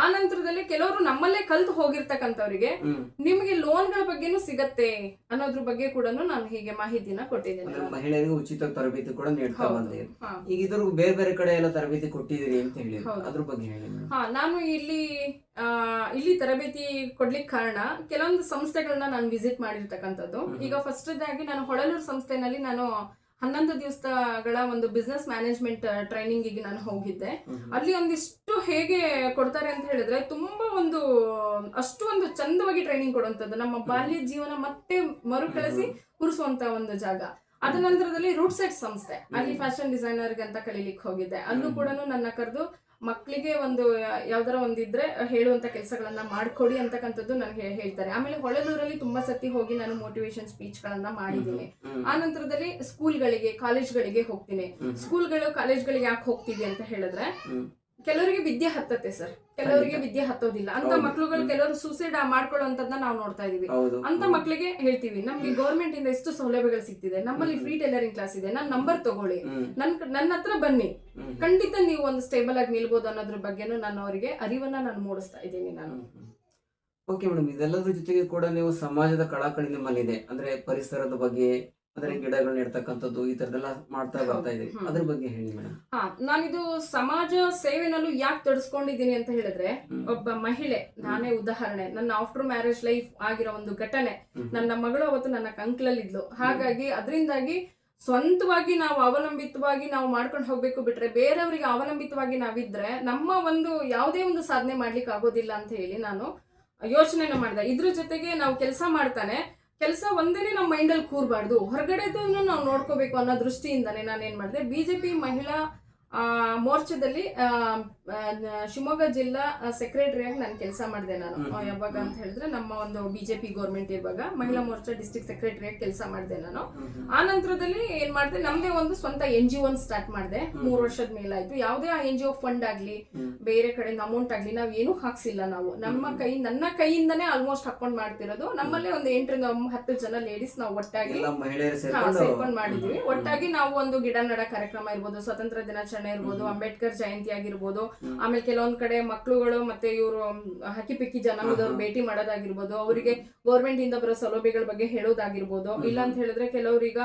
ಆ ನಂತರದಲ್ಲಿ ಕೆಲವರು ನಮ್ಮಲ್ಲೇ ಕಲ್ತು ಹೋಗಿರ್ತಕ್ಕಂಥವ್ರಿಗೆ ನಿಮಗೆ ಲೋನ್ಗಳ ಬಗ್ಗೆನೂ ಸಿಗತ್ತೆ? ಅನ್ನೋದ್ರ ಬಗ್ಗೆ ಕೂಡ ನಾನು ಹೀಗೆ ಮಾಹಿತಿನ ಕೊಟ್ಟಿದ್ದೇನೆ. ಮಹಿಳೆಯರಿಗೆ ಉಚಿತ ತರಬೇತಿ ಕೂಡ ನೀಡ್ತಾ ಬಂದೆ ಈಗ ಇದ್ರ ಬೇರೆ ಬೇರೆ ಕಡೆ ಎಲ್ಲ ತರಬೇತಿ ಕೊಟ್ಟಿದ್ದೀರಿ ಅಂತ ಹೇಳಿ. ಅದ್ರ ಬಗ್ಗೆ ಹೇಳಿ ಹಾ ನಾನು ಇಲ್ಲಿ ಆ, ಇಲ್ಲಿ ತರಬೇತಿ ಕೊಡ್ಲಿಕ್ಕೆ ಕಾರಣ ಕೆಲವೊಂದು ಸಂಸ್ಥೆಗಳನ್ನ ನಾನು ವಿಸಿಟ್ ಮಾಡಿರ್ತಕ್ಕಂಥದ್ದು. ಈಗ ಫಸ್ಟ್ ಆಗಿ ನಾನು ಹೊಳಲೂರು ಸಂಸ್ಥೆನಲ್ಲಿ ನಾನು ಹನ್ನೊಂದು ದಿವಸಗಳ ಒಂದು ಬಿಸ್ನೆಸ್ ಮ್ಯಾನೇಜ್ಮೆಂಟ್ ಟ್ರೈನಿಂಗಿಗೆ ನಾನು ಹೋಗಿದ್ದೆ. ಅಲ್ಲಿ ಒಂದಿಷ್ಟು ಹೇಗೆ ಕೊಡ್ತಾರೆ ಅಂತ ಹೇಳಿದ್ರೆ ತುಂಬಾ ಒಂದು ಅಷ್ಟು ಒಂದು ಚಂದವಾಗಿ ಟ್ರೈನಿಂಗ್ ಕೊಡುವಂಥದ್ದು. ನಮ್ಮ ಬಾಲ್ಯ ಜೀವನ ಮತ್ತೆ ಮರುಕಳಿಸಿ ಕುರಿಸುವಂತ ಒಂದು ಜಾಗ. ಅದ ನಂತರದಲ್ಲಿ ರೂಟ್ ಸೆಟ್ ಸಂಸ್ಥೆ. ಅಲ್ಲಿ ಫ್ಯಾಷನ್ ಡಿಸೈನರ್ ಅಂತ ಕಲೀಲಿಕ್ಕೆ ಹೋಗಿದ್ದೆ. ಅಲ್ಲೂ. ಕೂಡ ನನ್ನ ಕರೆದು ಮಕ್ಕಳಿಗೆ ಒಂದು ಯಾವ್ದಾರ ಒಂದಿದ್ರೆ ಹೇಳುವಂತ ಕೆಲಸಗಳನ್ನ ಮಾಡ್ಕೊಡಿ ಅಂತಕ್ಕಂಥದ್ದು ನನಗೆ ಹೇಳ್ತಾರೆ. ಆಮೇಲೆ ಹೊಳಲೂರಲ್ಲಿ ತುಂಬಾ ಸತಿ ಹೋಗಿ ನಾನು ಮೋಟಿವೇಶನ್ ಸ್ಪೀಚ್ ಗಳನ್ನ ಮಾಡಿದ್ದೀನಿ. ಆ ನಂತರದಲ್ಲಿ ಸ್ಕೂಲ್ಗಳಿಗೆ ಕಾಲೇಜ್ಗಳಿಗೆ ಹೋಗ್ತೀನಿ. ಸ್ಕೂಲ್ಗಳು ಕಾಲೇಜ್ಗಳಿಗೆ ಯಾಕೆ ಹೋಗ್ತೀವಿ ಅಂತ ಹೇಳಿದ್ರೆ. ಕೆಲವರಿಗೆ ವಿದ್ಯೆ ಹತ್ತತ್ತೆ ಸರ್. ಕೆಲವರಿಗೆ ವಿದ್ಯೆ ಹತ್ತೋದಿಲ್ಲ. ಅಂತ. ಮಕ್ಳುಗಳು. ಕೆಲವರು ಸೂಸೈಡ್ ಮಾಡ್ಕೊಳ್ಳೋಂಥದ್ದನ್ನ ನಾವು ನೋಡ್ತಾ ಇದೀವಿ. ಅಂತ. ಮಕ್ಳಿಗೆ ಹೇಳ್ತೀವಿ. ನಮ್ಗೆ ಗೌರ್ಮೆಂಟ್ ಇಂದ ಎಷ್ಟು ಸೌಲಭ್ಯಗಳು ಸಿಗ್ತಿದೆ. ನಮ್ಮಲ್ಲಿ ಫ್ರೀ ಟೈಲರಿಂಗ್ ಕ್ಲಾಸ್ ಇದೆ. ನನ್ನ ನಂಬರ್ ತಗೊಳ್ಳಿ. ನನ್ ನನ್ನ ಹತ್ರ ಬನ್ನಿ. ಖಂಡಿತ ನೀವು ಒಂದು ಸ್ಟೇಬಲ್ ಆಗಿ ನಿಲ್ಬೋದು ಅನ್ನೋದ್ರ ಬಗ್ಗೆನೂ ನಾನು ಅವರಿಗೆ ಅರಿವನ್ನ ನಾನು ಮೂಡಿಸ್ತಾ ಇದ್ದೀನಿ ನಾನು. ಓಕೆ ಮೇಡಮ್ ಇದೆಲ್ಲದರ ಜೊತೆಗೆ ಕೂಡ ನೀವು ಸಮಾಜದ ಕಳಕಳಿ ನಿಮ್ಮಲ್ಲಿದೆ. ಅಂದ್ರೆ ಪರಿಸರದ ಬಗ್ಗೆ ಅಂದ್ರೆ ಗಿಡಗಳು ನೆಡ್ತಕ್ಕಂಥದ್ದು ಈ ತರದೆಲ್ಲ ಮಾಡ್ತಾ ಬರ್ತಾ ಹ್ಮ್. ಅದ್ರ ಬಗ್ಗೆ ಹೇಳಿ ಮೇಡಮ್ ಹಾ ನಾನಿದು ಸಮಾಜ ಸೇವೆನಲ್ಲೂ ಯಾಕೆ ತೊಡಸ್ಕೊಂಡಿದ್ದೀನಿ ಅಂತ ಹೇಳಿದ್ರೆ ಒಬ್ಬ ಮಹಿಳೆ ನಾನೇ ಉದಾಹರಣೆ ನನ್ನ ಆಫ್ಟರ್ ಮ್ಯಾರೇಜ್ ಲೈಫ್ ಆಗಿರೋ ಒಂದು ಘಟನೆ ನನ್ನ ಮಗಳು ಅವತ್ತು ನನ್ನ ಕಂಕ್ಲಲ್ಲಿದ್ಲು ಹಾಗಾಗಿ ಅದರಿಂದಾಗಿ ಸ್ವಂತವಾಗಿ ನಾವು ಅವಲಂಬಿತವಾಗಿ ನಾವು ಮಾಡ್ಕೊಂಡು ಹೋಗ್ಬೇಕು ಬಿಟ್ರೆ ಬೇರೆಯವರಿಗೆ ಅವಲಂಬಿತವಾಗಿ ನಾವಿದ್ರೆ ನಮ್ಮ ಒಂದು ಯಾವುದೇ ಒಂದು ಸಾಧನೆ ಮಾಡ್ಲಿಕ್ಕೆ ಆಗೋದಿಲ್ಲ ಅಂತ ಹೇಳಿ ನಾನು ಯೋಚನೆನ ಮಾಡಿದೆ. ಇದ್ರ ಜೊತೆಗೆ ನಾವು ಕೆಲಸ ಮಾಡ್ತಾನೆ ಕೆಲಸ ಒಂದೇನೆ ನಮ್ಮ ಮೈಂಡಲ್ಲಿ ಕೂರಬಾರ್ದು. ಹೊರಗಡೆದನ್ನು ನಾವು ನೋಡ್ಕೋಬೇಕು ಅನ್ನೋ ದೃಷ್ಟಿಯಿಂದಾನೆ ನಾನು ಏನು ಮಾಡಿದೆ ಪಿ ಮಹಿಳಾ ಮೋರ್ಚಾದಲ್ಲಿ ಶಿವಮೊಗ್ಗ ಜಿಲ್ಲಾ ಸೆಕ್ರೆಟರಿಯಾಗಿ ನಾನು ಕೆಲಸ ಮಾಡಿದೆ ನಾನು. ಯಾವಾಗ ಅಂತ ಹೇಳಿದ್ರೆ ನಮ್ಮ ಒಂದು ಬಿಜೆಪಿ ಗೌರ್ಮೆಂಟ್ ಇರುವಾಗ ಮಹಿಳಾ ಮೋರ್ಚಾ ಡಿಸ್ಟ್ರಿಕ್ಟ್ ಸೆಕ್ರೆಟರಿಯಾಗಿ ಕೆಲಸ ಮಾಡಿದೆ ನಾನು. ಆ ನಂತರದಲ್ಲಿ ಏನ್ ಮಾಡಿದೆ ನಮ್ದೇ ಒಂದು ಸ್ವಂತ ಎನ್ ಜಿ ಒನ್ ಸ್ಟಾರ್ಟ್ ಮಾಡಿದೆ. ಮೂರು ವರ್ಷದ ಮೇಲಾಯ್ತು ಯಾವುದೇ ಆ ಎನ್ ಜಿ ಒ ಫಂಡ್ ಆಗ್ಲಿ ಬೇರೆ ಕಡೆಯಿಂದ ಅಮೌಂಟ್ ಆಗ್ಲಿ ನಾವ್ ಏನು ಹಾಕ್ಸಿಲ್ಲ ನಾವು. ನಮ್ಮ. ಕೈ ನನ್ನ ಕೈಯಿಂದನೇ ಆಲ್ಮೋಸ್ಟ್ ಹಾಕೊಂಡ್ ಮಾಡ್ತಿರೋದು. ನಮ್ಮಲ್ಲೇ ಒಂದು ಎಂಟರಿಂದ ಹತ್ತು ಜನ ಲೇಡೀಸ್ ನಾವು ಒಟ್ಟಾಗಿ ಸೇರ್ಕೊಂಡು ಸೇರ್ಕೊಂಡ್ ಮಾಡಿದ್ವಿ. ಒಟ್ಟಾಗಿ ನಾವು ಒಂದು ಗಿಡ ನಡ ಕಾರ್ಯಕ್ರಮ ಇರ್ಬೋದು ಸ್ವತಂತ್ರ ದಿನಾಚರಣೆ ಇರ್ಬೋದು ಅಂಬೇಡ್ಕರ್ ಜಯಂತಿ ಆಗಿರ್ಬೋದು ಆಮೇಲೆ ಕೆಲವೊಂದ್ ಕಡೆ ಮಕ್ಳುಗಳು ಮತ್ತೆ ಇವರು ಹಕ್ಕಿ ಪಿಕ್ಕಿ ಹ್ಮ್. ಭೇಟಿ ಮಾಡೋದಾಗಿರ್ಬೋದು ಅವರಿಗೆ ಗೌರ್ಮೆಂಟ್ ಇಂದ ಬರೋ ಸೌಲಭ್ಯಗಳ ಬಗ್ಗೆ ಹೇಳೋದಾಗಿರ್ಬೋದು. ಇಲ್ಲ ಅಂತ ಹೇಳಿದ್ರೆ ಕೆಲವ್ರೀಗ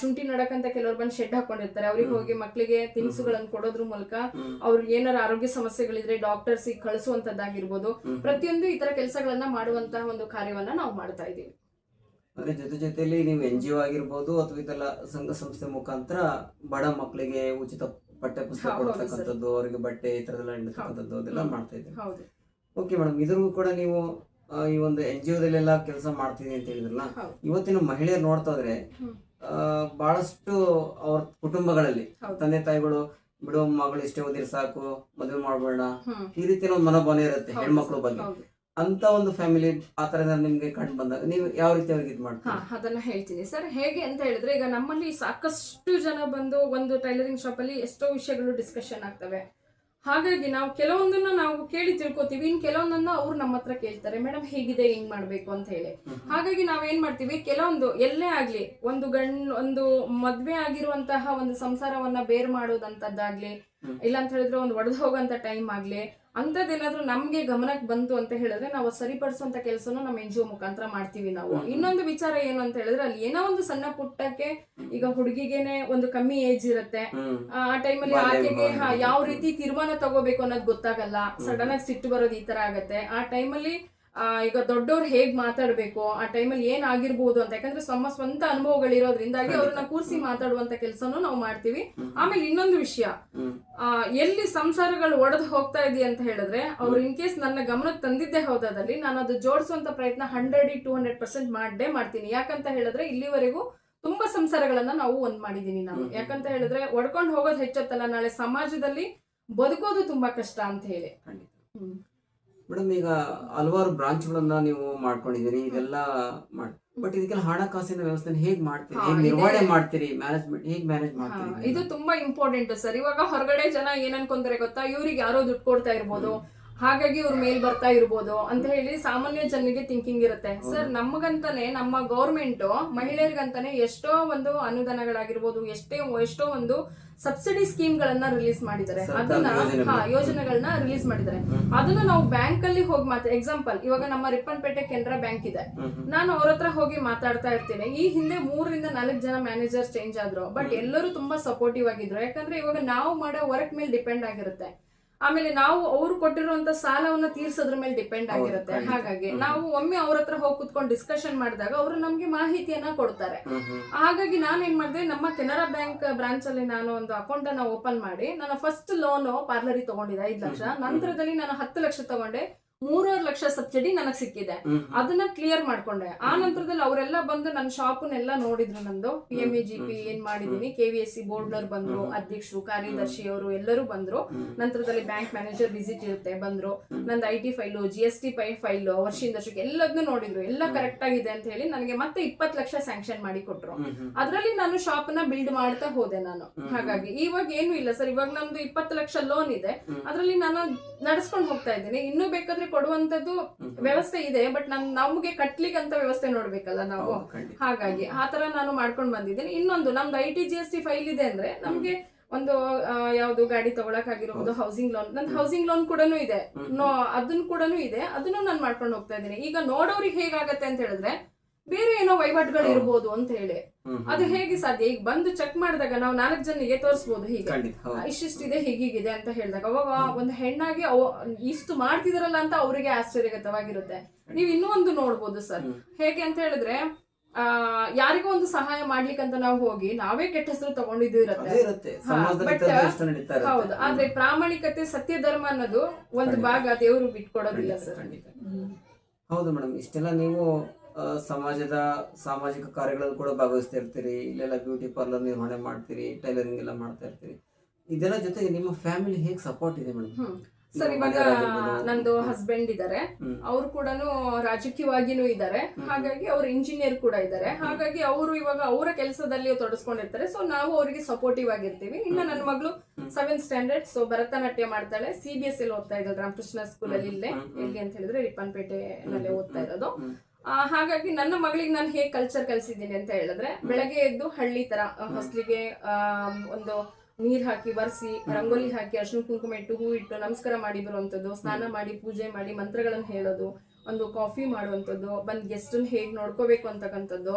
ಶುಂಠಿ ನಡಕಂತ ಕೆಲವ್ರು ಬಂದು ಶೆಡ್ ಹಾಕೊಂಡಿರ್ತಾರೆ ಅವ್ರಿಗೆ ಹೋಗಿ ಮಕ್ಕಳಿಗೆ ತಿನಿಸುಗಳನ್ನು ಕೊಡೋದ್ರ ಮೂಲಕ. ಅವ್ರಿಗೆ ಏನಾರ ಆರೋಗ್ಯ ಸಮಸ್ಯೆಗಳಿದ್ರೆ ಡಾಕ್ಟರ್ಸ್ ಕಳಿಸುವಂತದ್ದಾಗಿರ್ಬೋದು. ಪ್ರತಿಯೊಂದು ಈ ತರ ಕೆಲಸಗಳನ್ನ ಮಾಡುವಂತಹ ಒಂದು ಕಾರ್ಯವನ್ನ ನಾವು ಮಾಡ್ತಾ ಇದೀವಿ ಅಂದ್ರೆ ಜೊತೆ ಜೊತೆಯಲ್ಲಿ ನೀವು ಎನ್ ಜಿ ಒ ಆಗಿರ್ಬೋದು ಅಥವಾ ಇದೆಲ್ಲ ಸಂಘ ಸಂಸ್ಥೆ ಮುಖಾಂತರ ಬಡ ಮಕ್ಕಳಿಗೆ ಉಚಿತ ಪಠ್ಯ ಪುಸ್ತಕ ಕೊಡ್ತಕ್ಕಂಥದ್ದು ಅವರಿಗೆ ಬಟ್ಟೆ ಈ ತರದೆಲ್ಲ ನೀಡ್ತಕ್ಕಂಥದ್ದು ಅದೆಲ್ಲ ಮಾಡ್ತಾ ಇದ್ದೀವಿ ಹೌದು ಓಕೆ ಮೇಡಮ್ ಇದ್ರಿಗೂ ಕೂಡ ನೀವು ಆ, ಈ ಒಂದು ಎನ್ ಜಿ ಒದಲ್ಲೆಲ್ಲ ಕೆಲಸ ಮಾಡ್ತೀನಿ ಅಂತ ಹೇಳಿದ್ರಲ್ಲ ಹೌದು. ಇವತ್ತಿನ ಮಹಿಳೆಯರು ನೋಡ್ತಾ ಇದ್ರೆ ಆ, ಬಹಳಷ್ಟು ಅವ್ರ ಕುಟುಂಬಗಳಲ್ಲಿ ಹೌದು. ತಂದೆ ತಾಯಿಗಳು ಬಿಡು ಮಗಳು ಇಷ್ಟೇ ಓದಿರ್ ಸಾಕು ಮದುವೆ ಮಾಡ್ಬೇಡ ಹ್ಮ್ ಈ ರೀತಿಯ ಒಂದು ಮನೋಭಾವನೆ ಇರುತ್ತೆ ಹೆಣ್ಮಕ್ಳು ಹೆಣ್ಮಕ್ಳ ಬಗ್ಗೆ ಹೌದು. ಅಂತ ಒಂದು ಫ್ಯಾಮಿಲಿ ಆ ತರ ನಿಮ್ಗೆ ಕಂಡು ಬಂದಾಗ ನೀವು ಯಾವ ರೀತಿ ಅವ್ರಿಗೆ ಇದು ಹಾ ಮಾಡ್ತೀರಾ? ಅದನ್ನ ಹೇಳ್ತೀನಿ. ಸರ್ ಹೇಗೆ ಅಂತ ಹೇಳಿದ್ರೆ ಈಗ ನಮ್ಮಲ್ಲಿ ಸಾಕಷ್ಟು ಜನ ಬಂದು ಒಂದು ಟೈಲರಿಂಗ್ ಶಾಪ್ ಅಲ್ಲಿ ಎಷ್ಟೋ ವಿಷಯಗಳು ಡಿಸ್ಕಷನ್ ಆಗ್ತವೆ. ಹಾಗಾಗಿ ನಾವು ಕೆಲವೊಂದನ್ನ ನಾವು ಕೇಳಿ ತಿಳ್ಕೊತೀವಿ. ಇನ್ ಕೆಲವೊಂದನ್ನ ಅವ್ರು ನಮ್ಮ ಹತ್ರ ಕೇಳ್ತಾರೆ. ಮೇಡಮ್ ಹೇಗಿದೆ? ಹೆಂಗ್ ಮಾಡ್ಬೇಕು? ಅಂತ ಹೇಳಿ. ಹಾಗಾಗಿ ನಾವ್ ಏನ್ ಮಾಡ್ತೀವಿ? ಕೆಲವೊಂದು ಎಲ್ಲೇ ಆಗ್ಲಿ ಒಂದು ಗಂಡ್ ಒಂದು ಮದ್ವೆ ಆಗಿರುವಂತಹ ಒಂದು ಸಂಸಾರವನ್ನ ಬೇರ್ ಮಾಡೋದಂತದ್ದಾಗ್ಲಿ. ಇಲ್ಲ ಅಂತ ಹೇಳಿದ್ರೆ ಒಂದು ಒಡೆದು ಹೋಗಂತ ಟೈಮ್ ಆಗ್ಲಿ ಅಂತದೇನಾದ್ರೂ ನಮ್ಗೆ ಗಮನಕ್ಕೆ ಬಂತು ಅಂತ ಹೇಳಿದ್ರೆ ನಾವು ಸರಿಪಡಿಸುವಂತ ಕೆಲಸನ ನಮ್ಮ ಎನ್ ಜಿ ಒ ಮುಖಾಂತರ ಮಾಡ್ತೀವಿ ನಾವು. ಇನ್ನೊಂದು ವಿಚಾರ ಏನು ಅಂತ ಹೇಳಿದ್ರೆ ಅಲ್ಲಿ ಏನೋ ಒಂದು ಸಣ್ಣ ಪುಟ್ಟಕ್ಕೆ ಈಗ ಹುಡುಗಿಗೆನೆ ಒಂದು ಕಮ್ಮಿ ಏಜ್ ಇರುತ್ತೆ. ಆ ಟೈಮಲ್ಲಿ ಆಕೆಗೆ ಹಾ, ಯಾವ ರೀತಿ ತೀರ್ಮಾನ ತಗೋಬೇಕು ಅನ್ನೋದು ಗೊತ್ತಾಗಲ್ಲ. ಸಡನ್ ಆಗಿ ಸಿಟ್ಟು ಬರೋದು ಈ ತರ ಆಗತ್ತೆ. ಆ ಟೈಮಲ್ಲಿ ಈಗ ದೊಡ್ಡವ್ರು ಹೇಗ್ ಮಾತಾಡ್ಬೇಕು? ಆ ಟೈಮಲ್ಲಿ ಏನ್ ಆಗಿರ್ಬೋದು ಅಂತ? ಯಾಕಂದ್ರೆ ನಮ್ಮ ಸ್ವಂತ ಅನುಭವಗಳಿರೋದ್ರಿಂದಾಗಿ. ಅವ್ರನ್ನ ಕೂರಿಸಿ ಮಾತಾಡುವಂತ ಕೆಲಸನೂ ನಾವು ಮಾಡ್ತೀವಿ. ಆಮೇಲೆ ಇನ್ನೊಂದು ವಿಷಯ. ಎಲ್ಲಿ ಸಂಸಾರಗಳು ಒಡೆದು ಹೋಗ್ತಾ ಇದೆಯಾ ಅಂತ ಹೇಳಿದ್ರೆ ಅವ್ರು ಇನ್ ಕೇಸ್ ನನ್ನ ಗಮನಕ್ಕೆ ತಂದಿದ್ದೆ ಹೌದಾದಲ್ಲಿ ನಾನು ಅದು ಜೋಡಿಸುವಂತ ಪ್ರಯತ್ನ ಹಂಡ್ರೆಡ್ ಟು ಹಂಡ್ರೆಡ್ ಪರ್ಸೆಂಟ್ ಮಾಡೇ ಮಾಡ್ತೀನಿ. ಯಾಕಂತ ಹೇಳಿದ್ರೆ ಇಲ್ಲಿವರೆಗೂ ತುಂಬಾ ಸಂಸಾರಗಳನ್ನ ನಾವು ಒಂದ್ ಮಾಡಿದೀನಿ ನಾನು ಯಾಕಂತ ಹೇಳಿದ್ರೆ ಒಡ್ಕೊಂಡು ಹೋಗೋದು ಹೆಚ್ಚತ್ತಲ್ಲ ನಾಳೆ ಸಮಾಜದಲ್ಲಿ ಬದುಕೋದು ತುಂಬಾ ಕಷ್ಟ ಅಂತ ಹೇಳಿ. ಮೇಡಮ್ ಈಗ ಹಲವಾರು ಬ್ರಾಂಚ್ಗಳನ್ನ ನೀವು ಮಾಡ್ಕೊಂಡಿದ್ದೀರಿ ಇದೆಲ್ಲ ಮಾಡಿ ಬಟ್ ಇದಕ್ಕೆಲ್ಲ ಹಣಕಾಸಿನ ವ್ಯವಸ್ಥೆ ಹೇಗ್ ಮಾಡ್ತೀರಿ? ಹೇಗ್ ನಿರ್ವಹಣೆ ಮಾಡ್ತೀರಿ? ಮ್ಯಾನೇಜ್ಮೆಂಟ್ ಹೇಗ್ ಮ್ಯಾನೇಜ್ ಮಾಡ್ತೀರಿ? ಇದು ತುಂಬಾ ಇಂಪಾರ್ಟೆಂಟ್ ಸರ್. ಇವಾಗ ಹೊರಗಡೆ ಜನ ಏನ್ ಅನ್ಕೊಂತಾರೆ ಗೊತ್ತಾ? ಇವ್ರಿಗೆ ಯಾರೋ ದುಡ್ಡು ಕೊಡ್ತಾ ಇರ್ಬೋದು. ಹಾಗಾಗಿ ಇವ್ರ ಮೇಲ್ ಬರ್ತಾ ಇರ್ಬೋದು ಅಂತ ಹೇಳಿ ಸಾಮಾನ್ಯ ಜನರಿಗೆ ಥಿಂಕಿಂಗ್ ಇರುತ್ತೆ. ಸರ್ ನಮಗಂತಾನೆ ನಮ್ಮ ಗೌರ್ಮೆಂಟ್ ಮಹಿಳೆಯರಿಗಂತಾನೆ ಎಷ್ಟೋ ಒಂದು ಅನುದಾನಗಳಾಗಿರ್ಬೋದು ಎಷ್ಟೇ ಎಷ್ಟೋ ಒಂದು ಸಬ್ಸಿಡಿ ಸ್ಕೀಮ್ ಗಳನ್ನ ರಿಲೀಸ್ ಮಾಡಿದ್ದಾರೆ ಅದನ್ನ. ಹಾ ಯೋಜನೆಗಳನ್ನ ರಿಲೀಸ್ ಮಾಡಿದ್ದಾರೆ. ಅದನ್ನ ನಾವು ಬ್ಯಾಂಕ್ ಅಲ್ಲಿ ಹೋಗಿ ಮಾತಾ ಎಕ್ಸಾಂಪಲ್ ಇವಾಗ ನಮ್ಮ ರಿಪ್ಪನ್ಪೇಟೆ ಕೆನರಾ ಬ್ಯಾಂಕ್ ಇದೆ. ನಾನು ಅವ್ರ ಹತ್ರ ಹೋಗಿ ಮಾತಾಡ್ತಾ ಇರ್ತೀನಿ. ಈ ಹಿಂದೆ ಮೂರರಿಂದ ನಾಲ್ಕು ಜನ ಮ್ಯಾನೇಜರ್ ಚೇಂಜ್ ಆದ್ರು. ಬಟ್ ಎಲ್ಲರೂ ತುಂಬಾ ಸಪೋರ್ಟಿವ್ ಆಗಿದ್ರು. ಯಾಕಂದ್ರೆ ಇವಾಗ ನಾವು ಮಾಡೋ ವರ್ಕ್ ಮೇಲೆ ಡಿಪೆಂಡ್ ಆಗಿರುತ್ತೆ. ಆಮೇಲೆ ನಾವು ಅವರು ಕೊಟ್ಟಿರುವಂತ ಸಾಲವನ್ನ ತೀರ್ಸೋದ್ರ ಮೇಲೆ ಡಿಪೆಂಡ್ ಆಗಿರುತ್ತೆ. ಹಾಗಾಗಿ ನಾವು ಒಮ್ಮೆ ಅವ್ರ ಹತ್ರ ಹೋಗಿ ಕುತ್ಕೊಂಡು ಡಿಸ್ಕಷನ್ ಮಾಡಿದಾಗ ಅವರು ನಮ್ಗೆ ಮಾಹಿತಿಯನ್ನ ಕೊಡ್ತಾರೆ. ಹಾಗಾಗಿ ನಾನು ಏನ್ ಮಾಡಿದೆ ನಮ್ಮ ಕೆನರಾ ಬ್ಯಾಂಕ್ ಬ್ರಾಂಚ್ ಅಲ್ಲಿ ನಾನು ಒಂದು ಅಕೌಂಟ್ ಅನ್ನ ಓಪನ್ ಮಾಡಿ ನನ್ನ ಫಸ್ಟ್ ಲೋನ್ ಪಾರ್ಲರಿ ತಗೊಂಡಿದ್ದೆ ಐದ್ ಲಕ್ಷ. ನಂತರದಲ್ಲಿ ನಾನು ಹತ್ತು ಲಕ್ಷ ತಗೊಂಡೆ. ಮೂರುವರೆ ಲಕ್ಷ ಸಬ್ಸಿಡಿ ನನಗೆ ಸಿಕ್ಕಿದೆ. ಅದನ್ನ ಕ್ಲಿಯರ್ ಮಾಡ್ಕೊಂಡೆ. ಆ ನಂತರದಲ್ಲಿ ಅವರೆಲ್ಲ ಬಂದು ನನ್ನ ಶಾಪ್ನೆಲ್ಲ ನೋಡಿದ್ರು ನಂದು. P M A G P ಏನ್ ಮಾಡಿದೀನಿ. ಕೆ ವಿ ಎಸ್ ಸಿ ಬಂದ್ರು ಅಧ್ಯಕ್ಷರು ಕಾರ್ಯದರ್ಶಿ ಅವರು ಎಲ್ಲರೂ ಬಂದ್ರು. ನಂತರದಲ್ಲಿ ಬ್ಯಾಂಕ್ ಮ್ಯಾನೇಜರ್ ವಿಸಿಟ್ ಇರುತ್ತೆ ಬಂದ್ರು. ನಂದು I T file G S T pi file ವರ್ಷದಿಂದ ವರ್ಷಕ್ಕೆ ಎಲ್ಲದನ್ನು ನೋಡಿದ್ರು. ಎಲ್ಲ ಕರೆಕ್ಟ್ ಆಗಿದೆ ಅಂತ ಹೇಳಿ ನನಗೆ ಮತ್ತೆ ಇಪ್ಪತ್ತು ಲಕ್ಷ ಸ್ಯಾಂಕ್ಷನ್ ಮಾಡಿ ಕೊಟ್ರು. ಅದ್ರಲ್ಲಿ ನಾನು ಶಾಪ್ನ ಬಿಲ್ಡ್ ಮಾಡ್ತಾ ಹೋದೆ ನಾನು. ಹಾಗಾಗಿ ಇವಾಗ ಏನು ಇಲ್ಲ ಸರ್. ಇವಾಗ ನಮ್ದು ಇಪ್ಪತ್ತು ಲಕ್ಷ ಲೋನ್ ಇದೆ. ಅದ್ರಲ್ಲಿ ನಾನು ನಡ್ಸ್ಕೊಂಡು ಹೋಗ್ತಾ ಇದ್ದೀನಿ. ಇನ್ನೂ ಬೇಕಾದ್ರೆ ಕೊಡುವಂತದ್ದು ವ್ಯವಸ್ಥೆ ಇದೆ ಬಟ್ ನಮ್ ನಮ್ಗೆ ಕಟ್ಲಿಕ್ಕೆ ಅಂತ ವ್ಯವಸ್ಥೆ ನೋಡ್ಬೇಕಲ್ಲ ನಾವು. ಹಾಗಾಗಿ ಆ ತರ ನಾನು ಮಾಡ್ಕೊಂಡು ಬಂದಿದ್ದೀನಿ. ಇನ್ನೊಂದು ನಮ್ದು I T G S T file ಇದೆ ಅಂದ್ರೆ ನಮ್ಗೆ ಒಂದು ಯಾವ್ದು ಗಾಡಿ ತಗೊಳಕ್ ಹೌಸಿಂಗ್ ಲೋನ್ ನನ್ ಹೌಸಿಂಗ್ ಲೋನ್ ಕೂಡ ಇದೆ. ನೋ ಅದನ್ನ ಕೂಡ ಇದೆ. ಅದನ್ನು ನಾನು ಮಾಡ್ಕೊಂಡು ಹೋಗ್ತಾ ಇದ್ದೀನಿ. ಈಗ ನೋಡೋರಿಗೆ ಹೇಗಾಗತ್ತೆ ಅಂತ ಹೇಳಿದ್ರೆ ಬೇರೆ ಏನೋ ವಹಿವಾಟುಗಳು ಇರ್ಬೋದು ಅಂತ ಹೇಳಿ. ಅದು ಹೇಗೆ ಸಾಧ್ಯ? ಈಗ ಬಂದು ಚೆಕ್ ಮಾಡಿದಾಗ ನಾವು ನಾಲ್ಕು ಜನರಿಗೆ ತೋರಿಸಬಹುದು ಹೀಗೆ. ಇಷ್ಟಿಷ್ಟಿದೆ ಹೀಗಿದೆ ಅಂತ ಹೇಳಿದಾಗ ಅವಾಗ ಒಂದು ಹೆಣ್ಣಾಗಿ ಅವ ಇಷ್ಟು ಮಾಡ್ತಿದಾರಲ್ಲ ಅಂತ ಅವರಿಗೆ ಆಶ್ಚರ್ಯಗತವಾಗಿರುತ್ತೆ. ನೀವು ಇನ್ನೂ ಒಂದು ನೋಡ್ಬೋದು ಸರ್. ಹೇಗೆ ಅಂತ ಹೇಳಿದ್ರೆ ಆ ಯಾರಿಗೂ ಒಂದು ಸಹಾಯ ಮಾಡ್ಲಿಕ್ಕಂತ ನಾವು ಹೋಗಿ ನಾವೇ ಕೆಟ್ಟ ಹೆಸರು ತಗೊಂಡಿದ್ದು ಇರುತ್ತೆ. ಹೌದು. ಆದ್ರೆ ಪ್ರಾಮಾಣಿಕತೆ ಸತ್ಯ ಧರ್ಮ ಅನ್ನೋದು ಒಂದು ಭಾಗ ದೇವರು ಬಿಟ್ಕೊಡೋದಿಲ್ಲ ಸರ್. ಹೌದು ಮೇಡಮ್. ಇಷ್ಟೆಲ್ಲ ನೀವು ಸಮಾಜದ ಸಾಮಾಜಿಕ ಕಾರ್ಯಗಳಲ್ಲಿ ಕೂಡ ಭಾಗವಹಿಸ್ತಾ ಇರ್ತೀರಿ ಇಲ್ಲೆಲ್ಲ ಬ್ಯೂಟಿ ಪಾರ್ಲರ್ ನಿರ್ವಹಣೆ ಮಾಡ್ತೀರಿ ಟೈಲರಿಂಗ್ ಎಲ್ಲ ಮಾಡ್ತಾ ಇರ್ತೀರಿ. ಇದೆಲ್ಲ ಜೊತೆಗೆ ನಿಮ್ಮ ಫ್ಯಾಮಿಲಿ ಹೇಗೆ ಸಪೋರ್ಟ್ ಇದೆ ಮೇಡಮ್? ಸರ್ ಇವಾಗ ನಂದು ಹಸ್ಬೆಂಡ್ ಇದ್ದಾರೆ ಅವರು ಕೂಡ ರಾಜಕೀಯವಾಗಿನೂ ಇದ್ದಾರೆ ಹಾಗಾಗಿ ಅವ್ರು ಇಂಜಿನಿಯರ್ ಕೂಡ ಇದ್ದಾರೆ ಹಾಗಾಗಿ ಅವರು ಇವಾಗ ಅವರ ಕೆಲಸದಲ್ಲಿ ತೊಡಸ್ಕೊಂಡಿರ್ತಾರೆ. ಸೊ ನಾವು ಅವರಿಗೆ ಸಪೋರ್ಟಿವ್ ಆಗಿರ್ತೀವಿ. ಇನ್ನ ನನ್ನ ಮಗಳು ಸೆವೆಂತ್ ಸ್ಟ್ಯಾಂಡರ್ಡ್ ಸೊ ಭರತನಾಟ್ಯ ಮಾಡ್ತಾಳೆ. ಸಿ ಬಿ ಎಸ್ ಎಲ್ ಓದ್ತಾ ಇದ್ದಾಳೆ. ರಾಮಕೃಷ್ಣ ಸ್ಕೂಲ್ ಅಲ್ಲಿ ಇಲ್ಲೇ. ಇಲ್ಲಿ ಅಂತ ಹೇಳಿದ್ರೆ ರಿಪ್ಪನ್ಪೇಟೆನಲ್ಲೇ ಓದ್ತಾ ಇರೋದು. ಹಾಗಾಗಿ ನನ್ನ ಮಗಳಿಗೆ ನಾನು ಹೇಗೆ ಕಲ್ಚರ್ ಕಲಿಸಿದ್ದೀನಿ ಅಂತ ಹೇಳಿದ್ರೆ ಬೆಳಗ್ಗೆ ಎದ್ದು ಹಳ್ಳಿ ತರ ಹೊಸಲಿಗೆ ಒಂದು ನೀರ್ ಹಾಕಿ ಬರ್ಸಿ ರಂಗೋಲಿ ಹಾಕಿ ಅರ್ಶಿನ ಕುಂಕುಮ ಇಟ್ಟು ಹೂ ಇಟ್ಟು ನಮಸ್ಕಾರ ಮಾಡಿ ಬರುವಂಥದ್ದು ಸ್ನಾನ ಮಾಡಿ ಪೂಜೆ ಮಾಡಿ ಮಂತ್ರಗಳನ್ನು ಹೇಳೋದು ಒಂದು ಕಾಫಿ ಮಾಡುವಂಥದ್ದು ಬಂದ್ ಗೆಸ್ಟ್ ಹೇಗ್ ನೋಡ್ಕೋಬೇಕು ಅಂತಕ್ಕಂಥದ್ದು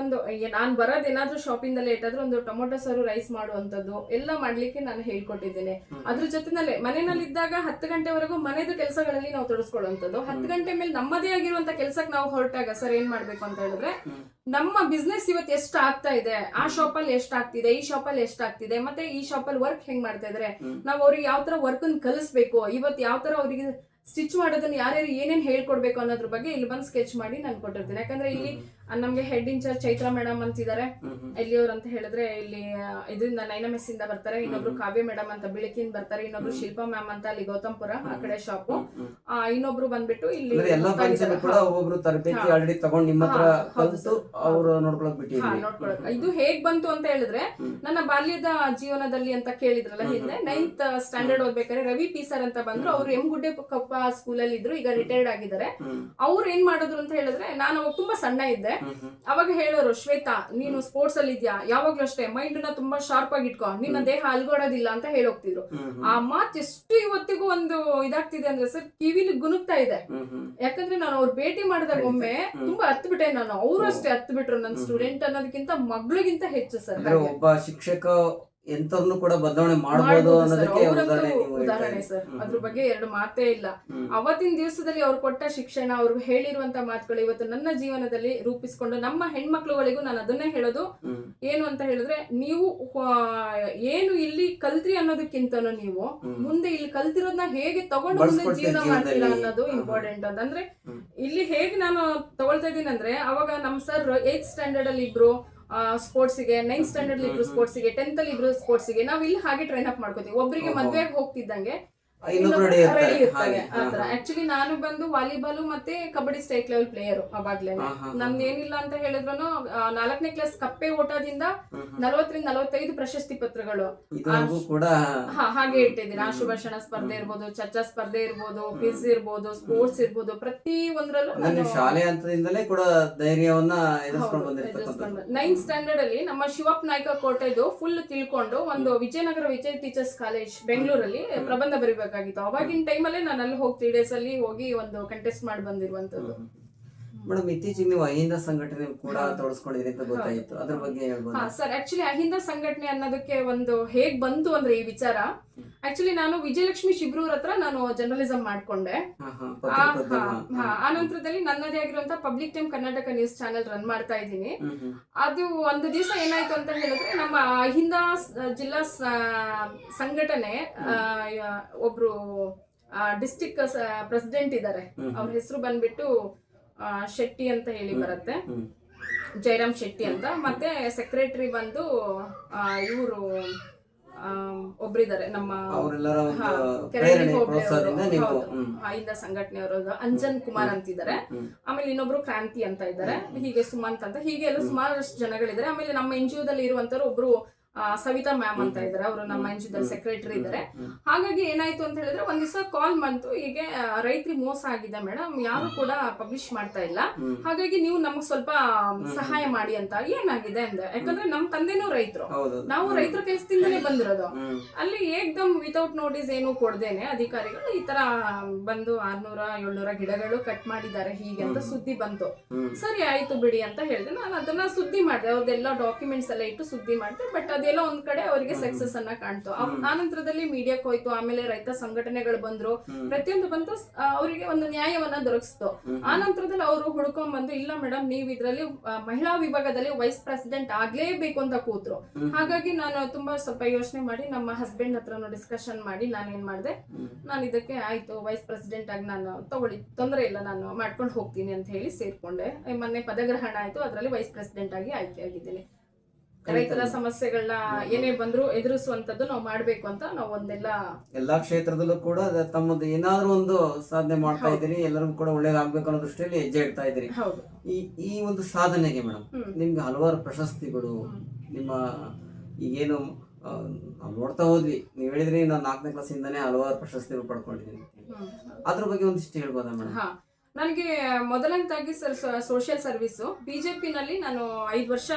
ಒಂದು ನಾನು ಬರೋದು ಏನಾದ್ರೂ ಶಾಪಿಂಗ್ ಅಲ್ಲಿ ಒಂದು ಟೊಮೊಟೊ ಸಾರು ರೈಸ್ ಮಾಡುವಂಥದ್ದು ಎಲ್ಲ ಮಾಡ್ಲಿಕ್ಕೆ ನಾನು ಹೇಳ್ಕೊಟ್ಟಿದ್ದೇನೆ. ಅದ್ರ ಜೊತೆನಲ್ಲೇ ಮನೆಯಲ್ಲಿದ್ದಾಗ ಹತ್ತು ಗಂಟೆವರೆಗೂ ಮನೆದು ಕೆಲಸಗಳಲ್ಲಿ ನಾವು ತೊಡಸ್ಕೊಳ್ಳುವಂಥದ್ದು. ಹತ್ತು ಗಂಟೆ ಮೇಲೆ ನಮ್ಮದೇ ಆಗಿರುವಂತ ಕೆಲಸಕ್ಕೆ ನಾವು ಹೊರಟಾಗ ಸರ್ ಏನ್ ಮಾಡ್ಬೇಕು? ಅಂತ ಹೇಳಿದ್ರೆ ನಮ್ಮ ಬಿಸ್ನೆಸ್ ಇವತ್ತು ಎಷ್ಟು ಆಗ್ತಾ ಇದೆ? ಆ ಶಾಪಲ್ಲಿ ಎಷ್ಟು ಆಗ್ತಿದೆ? ಈ ಶಾಪಲ್ಲಿ ಎಷ್ಟು ಆಗ್ತಿದೆ? ಮತ್ತೆ ಈ ಶಾಪಲ್ಲಿ ವರ್ಕ್ ಹೆಂಗ್ ಮಾಡ್ತಾ ಇದ್ರೆ? ನಾವು ಅವ್ರಿಗೆ ಯಾವ ತರ ವರ್ಕ್ ಕಲಿಸ್ಬೇಕು? ಇವತ್ತು ಯಾವ ತರ ಅವರಿಗೆ ಸ್ಟಿಚ್ ಮಾಡೋದನ್ನ ಯಾರ್ಯಾರು ಏನೇನ್ ಹೇಳ್ಕೊಡ್ಬೇಕು ಅನ್ನೋದ್ರ ಬಗ್ಗೆ ಇಲ್ಲಿ ಬಂದು ಸ್ಕೆಚ್ ಮಾಡಿ ನಾನು ಕೊಟ್ಟಿರ್ತೀನಿ. ಯಾಕಂದ್ರೆ ಇಲ್ಲಿ ನಮ್ಗೆ ಹೆಡ್ ಇನ್ಚಾರ್ಜ್ ಚೈತ್ರ ಮೇಡಮ್ ಅಂತಿದ್ದಾರೆ. ಎಲ್ಲಿಯವ್ರು ಅಂತ ಹೇಳಿದ್ರೆ ಇಲ್ಲಿ ಇದರಿಂದ ನೈನಮೆಸ್ ಇಂದ ಬರ್ತಾರೆ ಇನ್ನೊಬ್ರು ಕಾವ್ಯ ಮೇಡಮ್ ಅಂತ ಬೆಳಕಿಂದ ಬರ್ತಾರೆ. ಇನ್ನೊಬ್ರು ಶಿಲ್ಪಾ ಮ್ಯಾಮ್ ಅಂತ ಅಲ್ಲಿ ಗೌತಮ್ಪುರ ಆ ಕಡೆ ಶಾಪು ಇನ್ನೊಬ್ರು ಬಂದ್ಬಿಟ್ಟು ಇಲ್ಲಿ ಇದು ಹೇಗ್ ಬಂತು ಅಂತ ಹೇಳಿದ್ರೆ ನನ್ನ ಬಾಲ್ಯದ ಜೀವನದಲ್ಲಿ ಅಂತ ಕೇಳಿದ್ರಲ್ಲ ಹಿಂದೆ ನೈನ್ತ್ ಸ್ಟ್ಯಾಂಡರ್ಡ್ ಓದ್ಬೇಕಾದ್ರೆ ರವಿ ಪಿ ಸರ್ ಅಂತ ಬಂದ್ರು. ಅವ್ರು ಎಂ ಗುಡ್ಡೆ ಕಪ್ಪ ಸ್ಕೂಲಲ್ಲಿ ಇದ್ರು ಈಗ ರಿಟೈರ್ಡ್ ಆಗಿದ್ದಾರೆ. ಅವ್ರು ಏನ್ ಮಾಡಿದ್ರು ಅಂತ ಹೇಳಿದ್ರೆ ನಾನು ತುಂಬಾ ಸಣ್ಣ ಇದ್ದೆ. ಅವಾಗ ಹೇಳೋರು ಶ್ವೇತಾ ನೀನು ಸ್ಪೋರ್ಟ್ಸ್ ಅಲ್ಲಿ ಇದ್ಯಾ? ಯಾವಾಗ್ಲೂ ಅಷ್ಟೇ ಮೈಂಡ್ನ ತುಂಬಾ ಶಾರ್ಪ್ ಆಗಿ ಇಟ್ಕೋ. ನಿನ್ನ ದೇಹ ಅಲ್ಗೋಡೋದಿಲ್ಲ ಅಂತ ಹೇಳೋಗ್ತಿದ್ರು. ಆ ಮಾತ್ ಎಷ್ಟು ಇವತ್ತಿಗೂ ಒಂದು ಇದಾಗ್ತಿದೆ ಅಂದ್ರೆ ಸರ್ ಕಿವಿಲಿ ಗುನುಗ್ತಾ ಇದೆ. ಯಾಕಂದ್ರೆ ನಾನು ಅವ್ರು ಭೇಟಿ ಮಾಡಿದಾಗ ಒಮ್ಮೆ ತುಂಬಾ ಹತ್ ಬಿಟ್ಟೆ ನಾನು. ಅವರು ಅಷ್ಟೇ ಹತ್ ಬಿಟ್ರು ನನ್ನ ಸ್ಟೂಡೆಂಟ್ ಅನ್ನೋದಕ್ಕಿಂತ ಮಗಳಿಗಿಂತ ಹೆಚ್ಚು ಸರ್ ಒಬ್ಬ ಶಿಕ್ಷಕ ಎಂತವ್ರನ್ನು ಕೂಡ ಬದಲಾವಣೆ ಮಾಡಬಹುದು ಅನ್ನೋದಕ್ಕೆ ಉದಾಹರಣೆ ನೀವು ಹೇಳ್ತಾ ಉದಾಹರಣೆ ಸರ್. ಅದ್ರ ಬಗ್ಗೆ ಎರಡು ಮಾತೇ ಇಲ್ಲ ಹ್ಮ್. ಅವತ್ತಿನ ದಿವಸದಲ್ಲಿ ಅವ್ರು ಕೊಟ್ಟ ಶಿಕ್ಷಣ ಅವ್ರು ಹೇಳಿರುವಂತ ಮಾತುಗಳು ಇವತ್ತು ನನ್ನ ಜೀವನದಲ್ಲಿ ರೂಪಿಸ್ಕೊಂಡು ನಮ್ಮ ಹೆಣ್ಮಕ್ಳುಗಳಿಗೂ ನಾನು ಅದನ್ನೇ ಹೇಳೋದು ಹ್ಮ್. ಏನು ಅಂತ ಹೇಳಿದ್ರೆ ನೀವು ಆ, ಏನು ಇಲ್ಲಿ ಕಲ್ತ್ರಿ ಅನ್ನೋದಕ್ಕಿಂತನು ನೀವು ಹ್ಮ್. ಮುಂದೆ ಇಲ್ಲಿ ಕಲ್ತಿರೋದನ್ನ ಹೇಗೆ ತಗೊಂಡು ಮುಂದೆ ಬಳಸ್ಕೊಳ್ತೀರಿ ಜೀವನ ಮಾಡ್ತೀರಾ ಜೀವನದಲ್ಲಿ. ಅನ್ನೋದು ಹ್ಮ್. ಇಂಪಾರ್ಟೆಂಟ್ ಅಂತಂದ್ರೆ ಹ್ಮ್. ಇಲ್ಲಿ ಹೇಗೆ ನಾನು ತಗೊಳ್ತಾ ಇದ್ದೀನಿ ಅಂದ್ರೆ ಅವಾಗ ನಮ್ ಸರ್ ಏತ್ ಸ್ಟ್ಯಾಂಡರ್ಡ್ ಅಲ್ಲಿ ಇಬ್ರು ಸ್ಪೋರ್ಟ್ಸ್ಗೆ ನೈನ್ತ್ ಸ್ಟ್ಯಾಂಡರ್ಡ್ ಇಬ್ರು ಸ್ಪೋರ್ಟ್ಸ್ಗೆ ಟೆಂತ್ ಅಲ್ಲಿ ಇಬ್ರು ಸ್ಪೋರ್ಟ್ಸ್ಗೆ ನಾವ್ ಇಲ್ಲಿ ಹಾಗೆ ಟ್ರೈನ್ ಅಪ್ ಮಾಡ್ಕೋತೀವಿ ಒಬ್ಬರಿಗೆ. ಮದ್ವೆಗೆ ಹೋಗ್ತಿದ್ದಂಗೆ ಆಕ್ಚುಲಿ ನಾನು ಬಂದು ವಾಲಿಬಾಲ್ ಮತ್ತೆ ಕಬಡ್ಡಿ ಸ್ಟೇಟ್ ಲೆವೆಲ್ ಪ್ಲೇಯರ್ ಅವಾಗ್ಲೇ. ನಮ್ದು ಏನಿಲ್ಲ ಅಂತ ಹೇಳಿದ್ರು ನಾಲ್ಕನೇ ಕ್ಲಾಸ್ ಕಪ್ಪೆ ಓಟದಿಂದ. ನಲವತ್ತರಿಂದ ನಲವತ್ತೈದು ಪ್ರಶಸ್ತಿ ಪತ್ರಗಳು. ಹಾಗೆ ಇಟ್ಟಿದ್ದೀನಿ ಆಶುಭಾಷಣ ಸ್ಪರ್ಧೆ ಇರ್ಬೋದು ಚರ್ಚಾ ಸ್ಪರ್ಧೆ ಇರ್ಬೋದು ಕ್ವಿಜ್ ಇರ್ಬೋದು ಸ್ಪೋರ್ಟ್ಸ್ ಇರ್ಬೋದು ಪ್ರತಿ ಒಂದ್ರಲ್ಲೂ ಶಾಲೆ ಹಂತದಿಂದಲೇ ಕೂಡ ಧೈರ್ಯವನ್ನ ನೈನ್ತ್ ಸ್ಟ್ಯಾಂಡರ್ಡ್ ಅಲ್ಲಿ ನಮ್ಮ ಶಿವಪ್ ನಾಯ್ಕ ಕೋಟೆದು ಫುಲ್ ತಿಳ್ಕೊಂಡು ಒಂದು ವಿಜಯನಗರ ವಿಜಯ್ ಟೀಚರ್ಸ್ ಕಾಲೇಜ್ ಬೆಂಗಳೂರಲ್ಲಿ ಪ್ರಬಂಧ ಬರಿಬೇಕಾಗಿತ್ತು ಅವಾಗಿನ ಟೈಮಲ್ಲೇ ನಾನು ಅಲ್ಲಿ ಹೋಗಿ ತ್ರೀ ಡೇಸ್ ಅಲ್ಲಿ ಹೋಗಿ ಒಂದು ಕಂಟೆಸ್ಟ್ ಮಾಡಿ ಬಂದಿರುವಂತದ್ದು. ಮೇಡಮ್ ಇತ್ತೀಚೆಗೆ ನೀವು ಅಹಿಂದ ಸಂಘಟನೆ ಕೂಡ ತೊಡಸ್ಕೊಂಡಿದ್ರಿ ಅಂತ ಗೊತ್ತಾಯಿತು ಅದ್ರ ಬಗ್ಗೆ ಹೇಳ್ಬೋದು ಹಾ ಸರ್ ಆಕ್ಚುಲಿ ಅಹಿಂದ ಸಂಘಟನೆ ಅನ್ನೋದಕ್ಕೆ ಒಂದು ಹೇಗ್ ಬಂತು ಅಂದ್ರೆ ಈ ವಿಚಾರ ಆಕ್ಚುಲಿ ನಾನು ವಿಜಯಲಕ್ಷ್ಮಿ ಶಿಬ್ರೂರ್ ಹತ್ರ ನಾನು ಜರ್ನಲಿಸಂ ಮಾಡ್ಕೊಂಡೆ ಹಾ, ಹಾ, ಆ, ಪತ್ರಿಕೋದ್ಯಮ. ಹಾ, ಹಾ. ಆ ನಂತರದಲ್ಲಿ ನನ್ನದೇ ಆಗಿರುವಂತ public time Karnataka news channel run ಮಾಡ್ತಾ ಇದ್ದೀನಿ ಹ್ಮ್, ಹ್ಮ್. ಅದು ಒಂದು ದಿವಸ ಏನಾಯ್ತು ಅಂತ ಹೇಳಿದ್ರೆ ನಮ್ಮ ಅಹಿಂದ ಸ್- ಜಿಲ್ಲಾ ಸ- ಸಂಘಟನೆ ಆ, ಯ- ಒಬ್ರು ಡಿಸ್ಟಿಕ್ ಪ್ರೆಸಿಡೆಂಟ್ ಇದ್ದಾರೆ. ಅವ್ರ ಹೆಸರು ಬಂದ್ಬಿಟ್ಟು ಶೆಟ್ಟಿ ಅಂತ ಹೇಳಿ ಬರುತ್ತೆ. ಜೈರಾಮ್ ಜಯರಾಮ್ ಶೆಟ್ಟಿ ಅಂತ. ಮತ್ತೆ ಸೆಕ್ರೆಟರಿ ಬಂದು ಇವರು ಒಬ್ರಿದ್ದಾರೆ ನಮ್ಮ ಆಯಿಂದ ಸಂಘಟನೆಯವರು ಅಂಜನ್ ಕುಮಾರ್ ಅಂತಿದ್ದಾರೆ. ಆಮೇಲೆ ಇನ್ನೊಬ್ರು ಕ್ರಾಂತಿ ಅಂತ ಇದ್ದಾರೆ. ಹೀಗೆ ಸುಮಂತ್ ಅಂತ. ಹೀಗೆ ಎಲ್ಲ ಸುಮಾರಷ್ಟು ಜನಗಳಿದ್ದಾರೆ. ಆಮೇಲೆ ನಮ್ಮ ಎನ್ ಜಿ ದಲ್ಲಿ ಇರುವಂತವ್ರು ಒಬ್ರು ಸವಿತಾ ಮ್ಯಾಮ್ ಅಂತ ಇದ್ದಾರೆ ಅವರು ನಮ್ಮ ಎನ್ ಜಿ ಸೆಕ್ರೆಟರಿ ಇದ್ದಾರೆ ಹಾಗಾಗಿ ಏನಾಯ್ತು ಅಂತ ಹೇಳಿದ್ರೆ ಒಂದ್ ದಿವಸ ಕಾಲ್ ಬಂತು. ಹೀಗೆ ರೈತರಿಗೆ ಮೋಸ ಆಗಿದೆ ಮೇಡಮ್ ಯಾರು ಕೂಡ ಪಬ್ಲಿಷ್ ಮಾಡ್ತಾ ಇಲ್ಲ. ಹಾಗಾಗಿ ನೀವು ನಮಗ್ ಸ್ವಲ್ಪ ಸಹಾಯ ಮಾಡಿ ಅಂತ ಏನಾಗಿದೆ ಅಂದೆ. ಯಾಕಂದ್ರೆ ನಮ್ ತಂದೆನೂ ರೈತರು. ನಾವು ರೈತರ ಕೆಲಸದಿಂದಲೇ ಬಂದಿರೋದು. ಅಲ್ಲಿ ಏಕ್ದಮ್ ವಿತೌಟ್ ನೋಟಿಸ್ ಏನು ಕೊಡ್ದೇನೆ ಅಧಿಕಾರಿಗಳು. ಈ ತರ ಬಂದು ಆರ್ನೂರ ಏಳ್ನೂರ ಗಿಡಗಳು ಕಟ್ ಮಾಡಿದ್ದಾರೆ ಹೀಗೆ ಅಂತ ಸುದ್ದಿ ಬಂತು. ಸರಿ ಆಯ್ತು ಬಿಡಿ ಅಂತ ಹೇಳಿದೆ. ನಾನು ಅದನ್ನ ಸುದ್ದಿ ಮಾಡಿದೆ. ಅವ್ರದ್ದೆಲ್ಲ ಡಾಕ್ಯುಮೆಂಟ್ಸ್ ಎಲ್ಲ ಇಟ್ಟು ಸುದ್ದಿ ಮಾಡಿದೆ. ಬಟ್ ಅದೆಲ್ಲ ಒಂದ್ ಕಡೆ ಅವರಿಗೆ ಸಕ್ಸಸ್ ಅನ್ನ ಕಾಣ್ತು. ಆನಂತರದಲ್ಲಿ ಮೀಡಿಯಾಕ್ ಹೋಯ್ತು ಆಮೇಲೆ ರೈತ ಸಂಘಟನೆಗಳು ಬಂದ್ರು. ಪ್ರತಿಯೊಂದು ಬಂತು ಅವರಿಗೆ ಒಂದು ನ್ಯಾಯವನ್ನ ದೊರಕಿಸ್ತು. ಆನಂತರದಲ್ಲಿ ಅವರು ಹುಡ್ಕೊಂಡ್ ಬಂದು ಇಲ್ಲ ಮೇಡಮ್ ನೀವ್ ಇದ್ರಲ್ಲಿ ಮಹಿಳಾ ವಿಭಾಗದಲ್ಲಿ ವೈಸ್ ಪ್ರೆಸಿಡೆಂಟ್ ಆಗ್ಲೇಬೇಕು ಅಂತ ಕೂತ್ರು. ಹಾಗಾಗಿ ನಾನು ತುಂಬಾ ಸ್ವಲ್ಪ ಯೋಚನೆ ಮಾಡಿ ನಮ್ಮ ಹಸ್ಬೆಂಡ್ ಹತ್ರನು ಡಿಸ್ಕಷನ್ ಮಾಡಿ ನಾನು ಏನ್ ಮಾಡಿದೆ ನಾನು ಇದಕ್ಕೆ ಆಯ್ತು ವೈಸ್ ಪ್ರೆಸಿಡೆಂಟ್ ಆಗಿ ನಾನು ತಗೊಳ್ಳಿ ತೊಂದರೆ ಇಲ್ಲ ನಾನು ಮಾಡ್ಕೊಂಡು ಹೋಗ್ತೀನಿ ಅಂತ ಹೇಳಿ ಸೇರ್ಕೊಂಡೆ. ಮೊನ್ನೆ ಪದಗ್ರಹಣ ಆಯ್ತು ಅದರಲ್ಲಿ ವೈಸ್ ಪ್ರೆಸಿಡೆಂಟ್ ಆಗಿ ಆಯ್ಕೆ ಆಗಿದ್ದೀನಿ. ರೈತರ ಸಮಸ್ಯೆಗಳನ್ನ ಏನೇ ಬಂದ್ರು ಎದುರಿಸುವಂತದ್ದು ನಾವು ಮಾಡ್ಬೇಕು ಅಂತ ನಾವು ಒಂದೆಲ್ಲ ಎಲ್ಲಾ ಕ್ಷೇತ್ರದಲ್ಲೂ ಕೂಡ ತಮ್ಮದು ಏನಾದ್ರು ಒಂದು ಸಾಧನೆ ಮಾಡ್ತಾ ಇದ್ದೀರಿ ಎಲ್ಲರಿಗೂ ಕೂಡ ಒಳ್ಳೇದಾಗ್ಬೇಕು ಅನ್ನೋ ದೃಷ್ಟಿಯಲ್ಲಿ ಹೆಜ್ಜೆ ಇಡ್ತಾ ಇದ್ದೀರಿ. ಈ ಈ ಒಂದು ಸಾಧನೆಗೆ ಮೇಡಮ್. ನಿಮ್ಗೆ ಹಲವಾರು ಪ್ರಶಸ್ತಿಗಳು ನಿಮ್ಮ ಈಗೇನು ನಾವು ನೋಡ್ತಾ ಹೋದ್ವಿ ನೀವು ಹೇಳಿದ್ರಿ ನಾನು ನಾಲ್ಕನೇ ಕ್ಲಾಸಿಂದಾನೇ ಹಲವಾರು ಪ್ರಶಸ್ತಿಗಳು ಪಡ್ಕೊಂಡಿದ್ದೀನಿ. ಅದ್ರ ಬಗ್ಗೆ ಒಂದಿಷ್ಟು ಹೇಳ್ಬೋದಾ ಮೇಡಮ್? ನನಗೆ ಮೊದಲನೇದಾಗಿ ಸರ್ ಸೋಷಿಯಲ್ ಸರ್ವಿಸು ಪಿನಲ್ಲಿ ನಾನು ಐದು ವರ್ಷ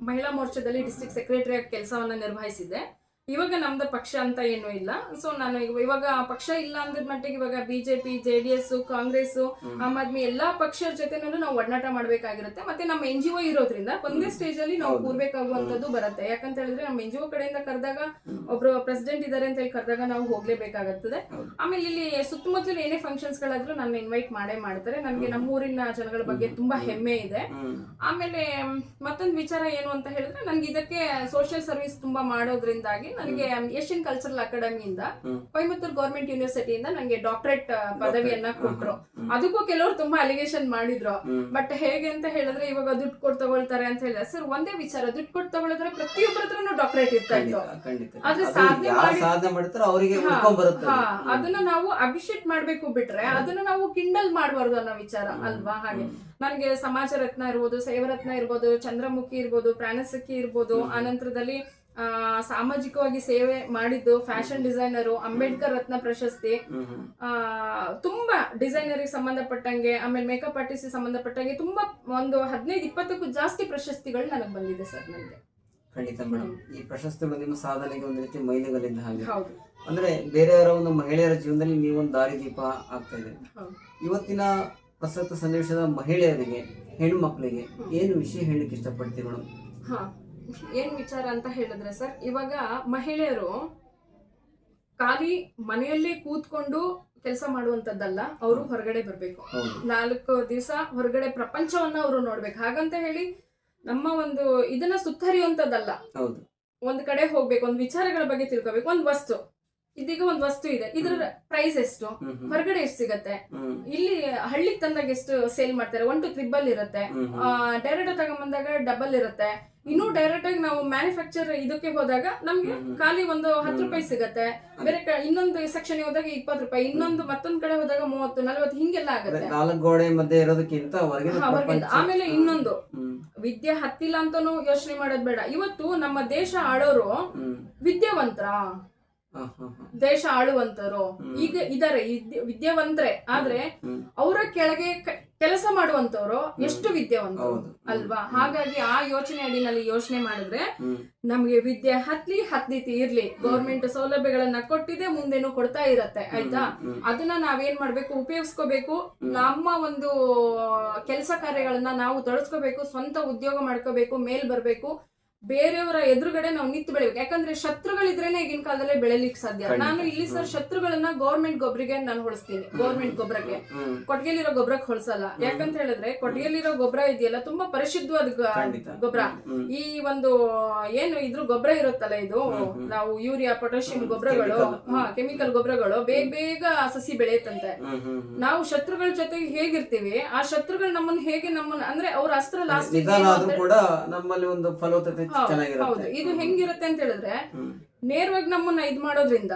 ಮಹಿಳಾ ಮೋರ್ಚಾದಲ್ಲಿ ಡಿಸ್ಟ್ರಿಕ್ಟ್ ಸೆಕ್ರೆಟರಿಯಾಗಿ ಕೆಲಸವನ್ನ ನಿರ್ವಹಿಸಿದ್ದೆ. ಇವಾಗ ನಮ್ದು ಪಕ್ಷ ಅಂತ ಏನೂ ಇಲ್ಲ. ಸೊ ನಾನು ಇವ- ಇವಾಗ ಪಕ್ಷ ಇಲ್ಲ ಅಂದ್ರ ಮಟ್ಟಿಗೆ ಇವಾಗ BJP J D S Congress Aam Aadmi ಎಲ್ಲಾ ಪಕ್ಷದ ಜೊತೆನೂ ನಾವು ಒಡನಾಟ ಮಾಡ್ಬೇಕಾಗಿರುತ್ತೆ. ಮತ್ತೆ ನಮ್ಮ ಎನ್ ಜಿ ಒ ಇರೋದ್ರಿಂದ ಒಂದೇ ಸ್ಟೇಜ್ ಅಲ್ಲಿ ನಾವು ಕೂರ್ಬೇಕಾಗುವಂತದ್ದು ಬರುತ್ತೆ. ಯಾಕಂತ ಹೇಳಿದ್ರೆ ನಮ್ಮ ಎನ್ ಜಿ ಒ ಕಡೆಯಿಂದ ಕರೆದಾಗ ಒಬ್ರು ಪ್ರೆಸಿಡೆಂಟ್ ಇದಾರೆ ಅಂತ ಹೇಳಿ ಕರೆದಾಗ ನಾವು ಹೋಗ್ಲೇಬೇಕಾಗುತ್ತದೆ. ಆಮೇಲೆ ಇಲ್ಲಿ ಸುತ್ತಮುತ್ತಲು ಏನೇ ಫಂಕ್ಷನ್ಸ್ ಗಳಾದ್ರೂ ನನ್ನ ಇನ್ವೈಟ್ ಮಾಡೇ ಮಾಡ್ತಾರೆ. ನನಗೆ ನಮ್ಮೂರಿನ ಜನಗಳ ಬಗ್ಗೆ ತುಂಬಾ ಹೆಮ್ಮೆ ಇದೆ. ಆಮೇಲೆ ಮತ್ತೊಂದು ವಿಚಾರ ಏನು ಅಂತ ಹೇಳಿದ್ರೆ ನನ್ಗೆ ಇದಕ್ಕೆ ಸೋಷಿಯಲ್ ಸರ್ವಿಸ್ ತುಂಬಾ ಮಾಡೋದ್ರಿಂದಾಗಿ ನನಗೆ ಏಷ್ಯನ್ ಕಲ್ಚರಲ್ ಅಕಾಡೆಮಿಯಿಂದ ಕೊಯಮತ್ತೂರ್ ಗೌರ್ಮೆಂಟ್ ಯೂನಿವರ್ಸಿಟಿಯಿಂದ ನನಗೆ ಡಾಕ್ಟರೇಟ್ ಪದವಿಯನ್ನ ಕೊಟ್ರು. ಅದಕ್ಕೂ ಕೆಲವರು ತುಂಬಾ ಅಲಿಗೇಷನ್ ಮಾಡಿದ್ರು. ಬಟ್ ಹೇಗೆ ಅಂತ ಹೇಳಿದ್ರೆ ಇವಾಗ ದುಡ್ಡು ಕೊಟ್ಟು ತಗೊಳ್ತಾರೆ ಅಂತ ಹೇಳಿದ್ರೆ ಸರ್ ಒಂದೇ ವಿಚಾರ ದುಡ್ಡು ಕೊಟ್ಟು ತಗೊಳಿದ್ರೆ ಪ್ರತಿಯೊಬ್ಬರ ಹತ್ರನು ಡಾಕ್ಟರೇಟ್ ಇರ್ತಾ ಇತ್ತು. ಆದ್ರೆ ಸಾಧನೆ ಮಾಡ್ತಾರೋ ಅವರಿಗೆ ಹಾ, ಬರುತ್ತೆ ಅದನ್ನ ನಾವು ಅಭಿಷೇಕ್ ಮಾಡ್ಬೇಕು ಬಿಟ್ರೆ ಅದನ್ನ ನಾವು ಕಿಂಡಲ್ ಮಾಡಬಾರ್ದು ಅನ್ನೋ ವಿಚಾರ ಅಲ್ವಾ? ಹಾಗೆ. ನನಗೆ ಸಮಾಜ ರತ್ನ ಇರ್ಬೋದು ಸೇವರತ್ನ ಇರ್ಬೋದು ಚಂದ್ರಮುಖಿ ಇರ್ಬೋದು ಪ್ರಾಣಸಖಿ ಇರ್ಬೋದು ಆನಂತರದಲ್ಲಿ ಸಾಮಾಜಿಕವಾಗಿ ಸೇವೆ ಮಾಡಿದ್ದು ಫ್ಯಾಷನ್ ಡಿಸೈನರು ಅಂಬೇಡ್ಕರ್ ರತ್ನ ಪ್ರಶಸ್ತಿ ತುಂಬಾ ಡಿಸೈನರಿಗೆ ಸಂಬಂಧಪಟ್ಟಂಗೆ ಆಮೇಲೆ ಮೇಕಪ್ ಆರ್ಟಿಸ್ಟ್ ಸಂಬಂಧಪಟ್ಟಂಗೆ ತುಂಬಾ ಒಂದು ಹದಿನೈದು ಇಪ್ಪತ್ತಕ್ಕೂ ಜಾಸ್ತಿ ಪ್ರಶಸ್ತಿಗಳು ನನಗೆ ಬಂದಿದೆ ಸರ್ ನನಗೆ. ಖಂಡಿತ ಮೇಡಮ್ ಈ ಪ್ರಶಸ್ತಿಗಳು ನಿಮ್ಮ ಸಾಧನೆಗೆ ಒಂದು ರೀತಿ ಮೈಲಿಗಲ್ಲಿಂದ ಹಾಗೆ. ಅಂದ್ರೆ ಬೇರೆಯವರ ಒಂದು ಮಹಿಳೆಯರ ಜೀವನದಲ್ಲಿ ನೀವೊಂದು ದಾರಿದೀಪ ಆಗ್ತಾ ಇದೆ ಇವತ್ತಿನ ಪ್ರಸಕ್ತ ಸನ್ನಿವೇಶದ ಮಹಿಳೆಯರಿಗೆ ಹೆಣ್ಣು ಮಕ್ಕಳಿಗೆ ಏನು ವಿಷಯ ಹೇಳಲಿಕ್ಕೆ ಇಷ್ಟಪಡ್ತೀವಿ ಮೇಡಮ್ ಹಾ. ಏನ್ ವಿಚಾರ ಅಂತ ಹೇಳಿದ್ರೆ ಸರ್ ಇವಾಗ ಮಹಿಳೆಯರು ಖಾಲಿ ಮನೆಯಲ್ಲೇ ಕೂತ್ಕೊಂಡು ಕೆಲಸ ಮಾಡುವಂತದ್ದಲ್ಲ ಅವರು ಹೊರಗಡೆ ಬರ್ಬೇಕು. ನಾಲ್ಕು ದಿವಸ ಹೊರಗಡೆ ಪ್ರಪಂಚವನ್ನ ಅವರು ನೋಡ್ಬೇಕು. ಹಾಗಂತ ಹೇಳಿ ನಮ್ಮ ಒಂದು ಇದನ್ನ ಸುತ್ತರಿಯುವಂತದ್ದಲ್ಲ ಒಂದ್ ಕಡೆ ಹೋಗ್ಬೇಕು ಒಂದ್ ವಿಚಾರಗಳ ಬಗ್ಗೆ ತಿಳ್ಕೊಬೇಕು ಒಂದ್ ವಸ್ತು. ಇದೀಗ ಒಂದ್ ವಸ್ತು ಇದೆ. ಇದ್ರ ಪ್ರೈಸ್ ಎಷ್ಟು. ಹೊರಗಡೆ ಎಷ್ಟು ಸಿಗತ್ತೆ? ಇಲ್ಲಿ ಹಳ್ಳಿಗೆ ತಂದಾಗ ಎಷ್ಟು ಸೇಲ್ ಮಾಡ್ತಾರೆ? ಒನ್ ಟು ತ್ರಿಬಲ್ ಇರುತ್ತೆ. ಡೈರೆಕ್ಟ್ ತಗೊಂಬಂದಾಗ ಡಬಲ್ ಇರುತ್ತೆ. ಇನ್ನು ಡೈರೆಕ್ಟ್ ಆಗಿ ನಾವು ಮ್ಯಾನುಫ್ಯಾಕ್ಚರ್ ಇದಕ್ಕೆ ಹೋದಾಗ ನಮ್ಗೆ ಖಾಲಿ ಒಂದು ಹತ್ತು ರೂಪಾಯಿ ಸಿಗತ್ತೆ. ಬೇರೆ ಇನ್ನೊಂದು ಸೆಕ್ಷನ್ ಹೋದಾಗ ಇಪ್ಪತ್ತು ರೂಪಾಯಿ ಇನ್ನೊಂದು ಮತ್ತೊಂದ್ ಕಡೆ ಹೋದಾಗ ಮೂವತ್ತು ನಲ್ವತ್ತು ಹಿಂಗೆಲ್ಲ ಆಗುತ್ತೆ. ನಾಲ್ಕು ಗೋಡೆ ಮಧ್ಯೆ ಇರೋದಕ್ಕಿಂತ ಆಮೇಲೆ ಇನ್ನೊಂದು. ವಿದ್ಯೆ ಹತ್ತಿಲ್ಲ ಅಂತಾನು ಯೋಚನೆ ಮಾಡೋದ್ ಬೇಡ. ಇವತ್ತು ನಮ್ಮ ದೇಶ ಆಡೋರು ವಿದ್ಯಾವಂತ್ರ. ದೇಶ ಆಳುವಂತರು ಈಗ ಇದಾರೆ ವಿದ್ಯೆ- ವಿದ್ಯಾವಂತರೆ. ಆದ್ರೆ ಅವರ ಕೆಳಗೆ ಕೆಲಸ ಮಾಡುವಂತವ್ರು ಎಷ್ಟು ವಿದ್ಯಾವಂತರು ಅಲ್ವಾ? ಹಾಗಾಗಿ ಆ ಯೋಚನೆ ಅಡಿನಲ್ಲಿ ಯೋಚನೆ ಮಾಡಿದ್ರೆ ನಮ್ಗೆ ವಿದ್ಯೆ ಹತ್ಲಿ ಹತ್ತಿತಿ ಇರ್ಲಿ ಗೌರ್ಮೆಂಟ್ ಸೌಲಭ್ಯಗಳನ್ನ ಕೊಟ್ಟಿದೆ ಮುಂದೇನು ಕೊಡ್ತಾ ಇರತ್ತೆ ಆಯ್ತಾ. ಅದನ್ನ ನಾವೇನ್ ಮಾಡ್ಬೇಕು? ಉಪಯೋಗಿಸ್ಕೋಬೇಕು? ನಮ್ಮ ಒಂದು ಕೆಲಸ ಕಾರ್ಯಗಳನ್ನ ನಾವು ತೊಡಸ್ಕೋಬೇಕು ಸ್ವಂತ ಉದ್ಯೋಗ ಮಾಡ್ಕೋಬೇಕು ಮೇಲ್ ಬರ್ಬೇಕು. ಬೇರೆಯವರ ಎದುರುಗಡೆ ನಾವು ನಿಂತು ಬೆಳಿಬೇಕು. ಯಾಕಂದ್ರೆ ಶತ್ರುಗಳಿದ್ರೇನೆ ಈಗಿನ ಕಾಲದಲ್ಲಿ ಬೆಳಿಲಿಕ್ಕೆ ಸಾಧ್ಯ. ನಾನು ಇಲ್ಲಿ ಸರ್. ಶತ್ರುಗಳನ್ನ ಗೌರ್ಮೆಂಟ್ ಗೊಬ್ಬರಿಗೆ ನಾನು ಹೊಳಿಸ್ತೀನಿ. ಗೌರ್ಮೆಂಟ್ ಗೊಬ್ಬರಕ್ಕೆ ಕೊಟ್ಟಿಗೆಲಿರೋ ಗೊಬ್ಬರಕ್ಕೆ ಹೊಳ್ಸಲ್ಲ. ಯಾಕಂತ ಹೇಳಿದ್ರೆ ಕೊಟ್ಟಿಗೆಲಿರೋ ಗೊಬ್ಬರ ಇದೆಯಲ್ಲ ತುಂಬಾ ಪರಿಶುದ್ಧವಾದ ಗೊಬ್ಬರ ಈ ಒಂದು ಏನು ಇದ್ರ ಗೊಬ್ಬರ ಇರುತ್ತಲ್ಲ ಇದು. ನಾವು ಯೂರಿಯಾ ಪೊಟ್ಯಾಷಿಯಂ ಗೊಬ್ಬರಗಳು ಹಾ ಕೆಮಿಕಲ್ ಗೊಬ್ಬರಗಳು ಬೇಗ ಬೇಗ ಸಸಿ ಬೆಳೆಯುತ್ತಂತೆ. ನಾವು ಶತ್ರುಗಳ ಜೊತೆಗೆ ಹೇಗಿರ್ತೀವಿ ಆ ಶತ್ರುಗಳು ನಮ್ಮನ್ನ ಹೇಗೆ ನಮ್ಮನ್ನ ಅಂದ್ರೆ ಅವ್ರ ಅಸ್ತ್ರ ಲಾಸ್ಟ್ ನಮ್ಮಲ್ಲಿ ಒಂದು ಫಲವತ್ತತೆ ಹೌದು ಇದು ಹೆಂಗಿರುತ್ತೆ ಅಂತ ಹೇಳಿದ್ರೆ ನೇರವಾಗಿ ನಮ್ಮನ್ನ ಇದ್ ಮಾಡೋದ್ರಿಂದ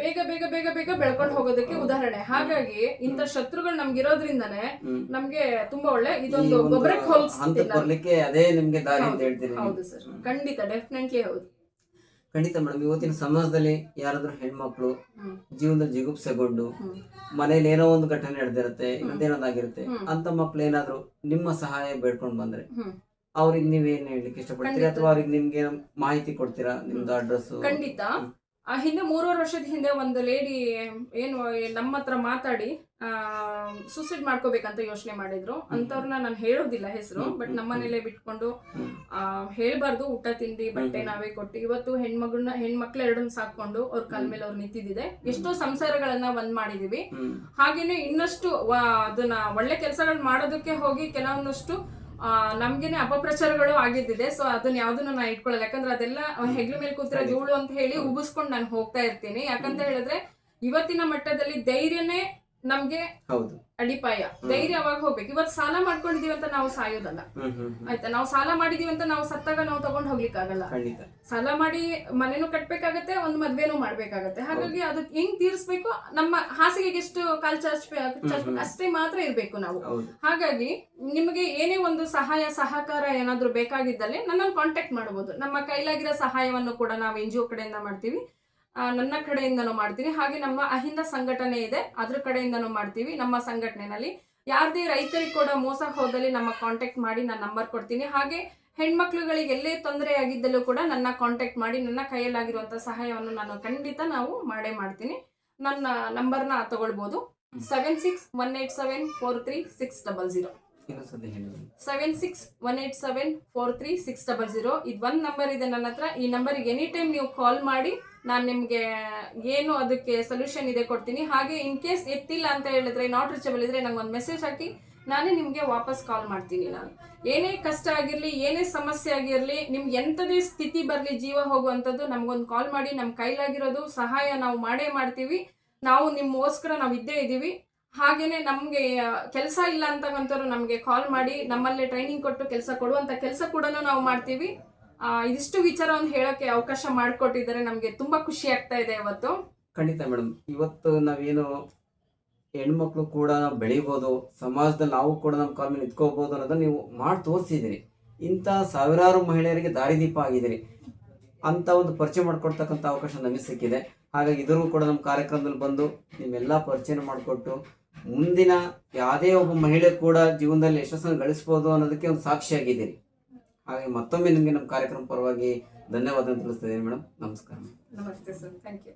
ಬೇಗ ಬೇಗ ಬೇಗ ಬೇಗ ಬೆಳ್ಕೊಂಡು ಹೋಗೋದಕ್ಕೆ ಉದಾಹರಣೆ. ಹಾಗಾಗಿ ಇಂತ ಶತ್ರುಗಳು ನಮ್ಗೆ ಇರೋದ್ರಿಂದಾನೆ ನಮ್ಗೆ ತುಂಬಾ ಒಳ್ಳೆ ಇದೊಂದು ಗೊಬ್ಬರಕ್ಕೆ ಅದೇ ನಿಮ್ಗೆ ದಾರಿ ಅಂತ ಹೇಳ್ತೀನಿ ಹೌದು ಸರ್. ಖಂಡಿತ ಡೆಫಿನೆಟ್ಲಿ ಹೌದು. ಖಂಡಿತ ಮೇಡಮ್ ಇವತ್ತಿನ ಸಮಾಜದಲ್ಲಿ ಯಾರಾದ್ರೂ ಹೆಣ್ಮಕ್ಳು ಜೀವನದ ಜೀವನದಲ್ಲಿ ಜಿಗುಪ್ಸೆಗೊಂಡು. ಮನೇಲಿ ಏನೋ ಒಂದು ಘಟನೆ ನಡೆದಿರುತ್ತೆ ಇನ್ನೊಂದೇನೊಂದಾಗಿರುತ್ತೆ. ಅಂತ ಮಕ್ಳು ಏನಾದ್ರು ನಿಮ್ಮ ಸಹಾಯ ಬೇಡ್ಕೊಂಡು ಬಂದ್ರೆ. ಅವ್ರಿಗೆ ನೀವೇನ್ ಹೇಳ್ಲಿಕ್ಕೆ ಇಷ್ಟಪಡ್ತೀರಾ. ಅಥವಾ ಅವ್ರಿಗೆ ನಿಮ್ಗೆ ಮಾಹಿತಿ ಕೊಡ್ತೀರಾ? ನಿಮ್ದು ಅಡ್ರೆಸ್ ಖಂಡಿತ. ಆ ಹಿಂದೆ ಮೂರುವರೆ ವರ್ಷದ ಹಿಂದೆ ಒಂದು ಲೇಡಿ ಏನು ನಮ್ಮ ಹತ್ರ ಮಾತಾಡಿ ಸೂಸೈಡ್ ಮಾಡ್ಕೋಬೇಕಂತ ಯೋಚನೆ ಮಾಡಿದ್ರು. ಅಂತವ್ರನ್ನ ನಾನು ಹೇಳೋದಿಲ್ಲ ಹೆಸರು ಬಟ್ ನಮ್ಮನೇಲೇ ಬಿಟ್ಕೊಂಡು ಹೇಳ್ಬಾರ್ದು ಊಟ ತಿಂಡಿ ಬಟ್ಟೆ ನಾವೇ ಕೊಟ್ಟು. ಇವತ್ತು ಹೆಣ್ಮಗಳನ್ನ ಹೆಣ್ಮಕ್ಳು ಎರಡನ್ನ ಸಾಕೊಂಡು ಅವ್ರ ಕಾಲ ಮೇಲೆ ಅವ್ರು ನಿಂತಿದ್ದಿದೆ. ಎಷ್ಟೋ ಸಂಸಾರಗಳನ್ನ ಒಂದ್ ಮಾಡಿದೀವಿ. ಹಾಗೇನೆ ಇನ್ನಷ್ಟು ಅದನ್ನ ಒಳ್ಳೆ ಕೆಲಸಗಳು ಮಾಡೋದಕ್ಕೆ ಹೋಗಿ ಕೆಲವೊಂದಷ್ಟು ನಮ್ಗೇನೆ ಅಪಪ್ರಚಾರಗಳು ಆಗಿದ್ದಿದೆ ಸೊ ಅದನ್ನ ಯಾವ್ದನ್ನು ನಾ ಇಟ್ಕೊಳ್ಳಲ್ಲ. ಯಾಕಂದ್ರೆ ಅದೆಲ್ಲ ಹೆಗ್ಲ ಮೇಲೆ ಕೂತ್ರೆ. ಧೂಳು ಅಂತ ಹೇಳಿ ಉಗಿಸ್ಕೊಂಡು ನಾನು ಹೋಗ್ತಾ ಇರ್ತೀನಿ. ಯಾಕಂತ ಹೇಳಿದ್ರೆ ಇವತ್ತಿನ ಮಟ್ಟದಲ್ಲಿ ಧೈರ್ಯನೇ ನಮ್ಗೆ ಹೌದು. ಅಡಿಪಾಯ ಧೈರ್ಯ ಅವಾಗ ಹೋಗ್ಬೇಕು. ಇವತ್ತು ಸಾಲ ಮಾಡ್ಕೊಂಡಿದೀವಿ ಅಂತ ನಾವು ಸಾಯೋದಲ್ಲ. ಆಯ್ತಾ? ನಾವು ಸಾಲ ಮಾಡಿದೀವಿ ಅಂತ ನಾವು ಸತ್ತಾಗ ನಾವು ತಗೊಂಡ್ ಹೋಗ್ಲಿಕ್ಕಾಗಲ್ಲ ಸಾಲ ಮಾಡಿ ಮನೆನೂ ಕಟ್ಬೇಕಾಗತ್ತೆ ಒಂದ್ ಮದ್ವೆನೂ ಮಾಡ್ಬೇಕಾಗತ್ತೆ. ಹಾಗಾಗಿ ಅದು ಹೆಂಗ್ ತೀರಿಸ್ಬೇಕು? ನಮ್ಮ ಹಾಸಿಗೆಗೆ ಎಷ್ಟು ಕಾಲ್ ಚಾಚ್ ಚಾಚ್ಬೇಕು ಅಷ್ಟೇ ಮಾತ್ರ ಇರ್ಬೇಕು ನಾವು. ಹಾಗಾಗಿ ನಿಮಗೆ ಏನೇ ಒಂದು ಸಹಾಯ ಸಹಕಾರ ಏನಾದ್ರೂ ಬೇಕಾಗಿದ್ದಲ್ಲಿ ನನ್ನನ್ನು ಕಾಂಟ್ಯಾಕ್ಟ್ ಮಾಡಬಹುದು ನಮ್ಮ ಕೈಲಾಗಿರೋ ಸಹಾಯವನ್ನು ಕೂಡ ನಾವು ಎನ್ ಜಿ ಒ ಕಡೆಯಿಂದ ಮಾಡ್ತೀವಿ. ನನ್ನ ಕಡೆಯಿಂದನೂ ಮಾಡ್ತೀನಿ. ಹಾಗೆ ನಮ್ಮ ಅಹಿಂದ ಸಂಘಟನೆ ಇದೆ. ಅದ್ರ ಕಡೆಯಿಂದನೂ ಮಾಡ್ತೀವಿ. ನಮ್ಮ ಸಂಘಟನೆನಲ್ಲಿ ಯಾರದೇ ರೈತರಿಗೆ ಕೂಡ ಮೋಸ ಹೋದಲ್ಲಿ ನಮ್ಮ ಕಾಂಟ್ಯಾಕ್ಟ್ ಮಾಡಿ ನಾನು ನಂಬರ್ ಕೊಡ್ತೀನಿ. ಹಾಗೆ ಹೆಣ್ಮಕ್ಳುಗಳಿಗೆ ಎಲ್ಲೇ ತೊಂದರೆ ಆಗಿದ್ದಲ್ಲೂ ಕೂಡ ನನ್ನ ಕಾಂಟ್ಯಾಕ್ಟ್ ಮಾಡಿ ನನ್ನ ಕೈಯಲ್ಲಾಗಿರುವಂಥ ಸಹಾಯವನ್ನು ನಾನು ಖಂಡಿತ ನಾವು ಮಾಡೇ ಮಾಡ್ತೀನಿ. ನನ್ನ ನಂಬರ್ನ ತಗೊಳ್ಬೋದು. Seven six one eight seven four three six double zero. Seven six one eight seven four three six double zero ಇದು ಒಂದು ನಂಬರ್ ಇದೆ ನನ್ನ ಹತ್ರ. ಈ ನಂಬರಿಗೆ ಎನಿ ಟೈಮ್ ನೀವು ಕಾಲ್ ಮಾಡಿ ನಾನು ನಿಮಗೆ ಏನು ಅದಕ್ಕೆ ಸೊಲ್ಯೂಷನ್ ಇದೆ ಕೊಡ್ತೀನಿ. ಹಾಗೆ ಇನ್ ಕೇಸ್ ಎತ್ತಿಲ್ಲ ಅಂತ ಹೇಳಿದ್ರೆ ನಾಟ್ ರೀಚಬಲ್ ಇದ್ರೆ ನಂಗೆ ಒಂದು ಮೆಸೇಜ್ ಹಾಕಿ, ನಾನೇ ನಿಮಗೆ ವಾಪಸ್ ಕಾಲ್ ಮಾಡ್ತೀನಿ ನಾನು. ಏನೇ ಕಷ್ಟ ಆಗಿರಲಿ, ಏನೇ ಸಮಸ್ಯೆ ಆಗಿರಲಿ, ನಿಮ್ಗೆ ಎಂಥದೇ ಸ್ಥಿತಿ ಬರಲಿ, ಜೀವ ಹೋಗುವಂಥದ್ದು, ನಮಗೊಂದು ಕಾಲ್ ಮಾಡಿ ನಮ್ಮ ಕೈಲಾಗಿರೋದು ಸಹಾಯ ನಾವು ಮಾಡೇ ಮಾಡ್ತೀವಿ. ನಾವು ನಿಮ್ಮಗೋಸ್ಕರ ನಾವು ಇದ್ದೇ ಇದ್ದೀವಿ ಹಾಗೇನೆ ನಮಗೆ ಕೆಲಸ ಇಲ್ಲ ಅಂತಕ್ಕಂಥವ್ರು ನಮಗೆ ಕಾಲ್ ಮಾಡಿ, ನಮ್ಮಲ್ಲೇ ಟ್ರೈನಿಂಗ್ ಕೊಟ್ಟು ಕೆಲಸ ಕೊಡುವಂಥ ಕೆಲಸ ಕೂಡ ನಾವು ಮಾಡ್ತೀವಿ. ಇದಿಷ್ಟು ವಿಚಾರವನ್ನು ಹೇಳಕ್ಕೆ ಅವಕಾಶ ಮಾಡಿಕೊಟ್ಟಿದ್ದಾರೆ. ನಮಗೆ ತುಂಬಾ ಖುಷಿ ಆಗ್ತಾ ಇದೆ ಇವತ್ತು. ಖಂಡಿತ ಮೇಡಮ್ ಇವತ್ತು ನಾವೇನು ಹೆಣ್ಮಕ್ಳು ಕೂಡ ಬೆಳಿಬೋದು, ಸಮಾಜದಲ್ಲಿ ನಾವು ಕೂಡ ನಮ್ಮ ಕಾಲ ಮೇಲೆ ನಿಂತ್ಕೋಬಹುದು ಅನ್ನೋದನ್ನ ನೀವು ಮಾಡಿ ತೋರಿಸಿದಿರಿ ಇಂಥ ಸಾವಿರಾರು ಮಹಿಳೆಯರಿಗೆ ದಾರಿದೀಪ ಆಗಿದ್ದೀರಿ. ಅಂತ ಒಂದು ಪರಿಚಯ ಮಾಡಿಕೊಡ್ತಕ್ಕಂಥ ಅವಕಾಶ ನಮಗೆ ಸಿಕ್ಕಿದೆ. ಹಾಗಾಗಿ ಇದರೂ ಕೂಡ ನಮ್ಮ ಕಾರ್ಯಕ್ರಮದಲ್ಲಿ ಬಂದು ನಿಮ್ಮೆಲ್ಲ ಪರಿಚಯ ಮಾಡಿಕೊಟ್ಟು ಮುಂದಿನ ಯಾವುದೇ ಒಬ್ಬ ಮಹಿಳೆ ಕೂಡ ಜೀವನದಲ್ಲಿ ಯಶಸ್ಸನ್ನು ಗಳಿಸ್ಬೋದು ಅನ್ನೋದಕ್ಕೆ ಒಂದು ಸಾಕ್ಷಿಯಾಗಿದ್ದೀರಿ. ಹಾಗೆ ಮತ್ತೊಮ್ಮೆ ನಿಮಗೆ ನಮ್ಮ ಕಾರ್ಯಕ್ರಮ ಪರವಾಗಿ ಧನ್ಯವಾದ ತಿಳಿಸ್ತಿದ್ದೀನಿ ಮೇಡಮ್. ನಮಸ್ಕಾರ. ನಮಸ್ತೆ ಸರ್. Thank you.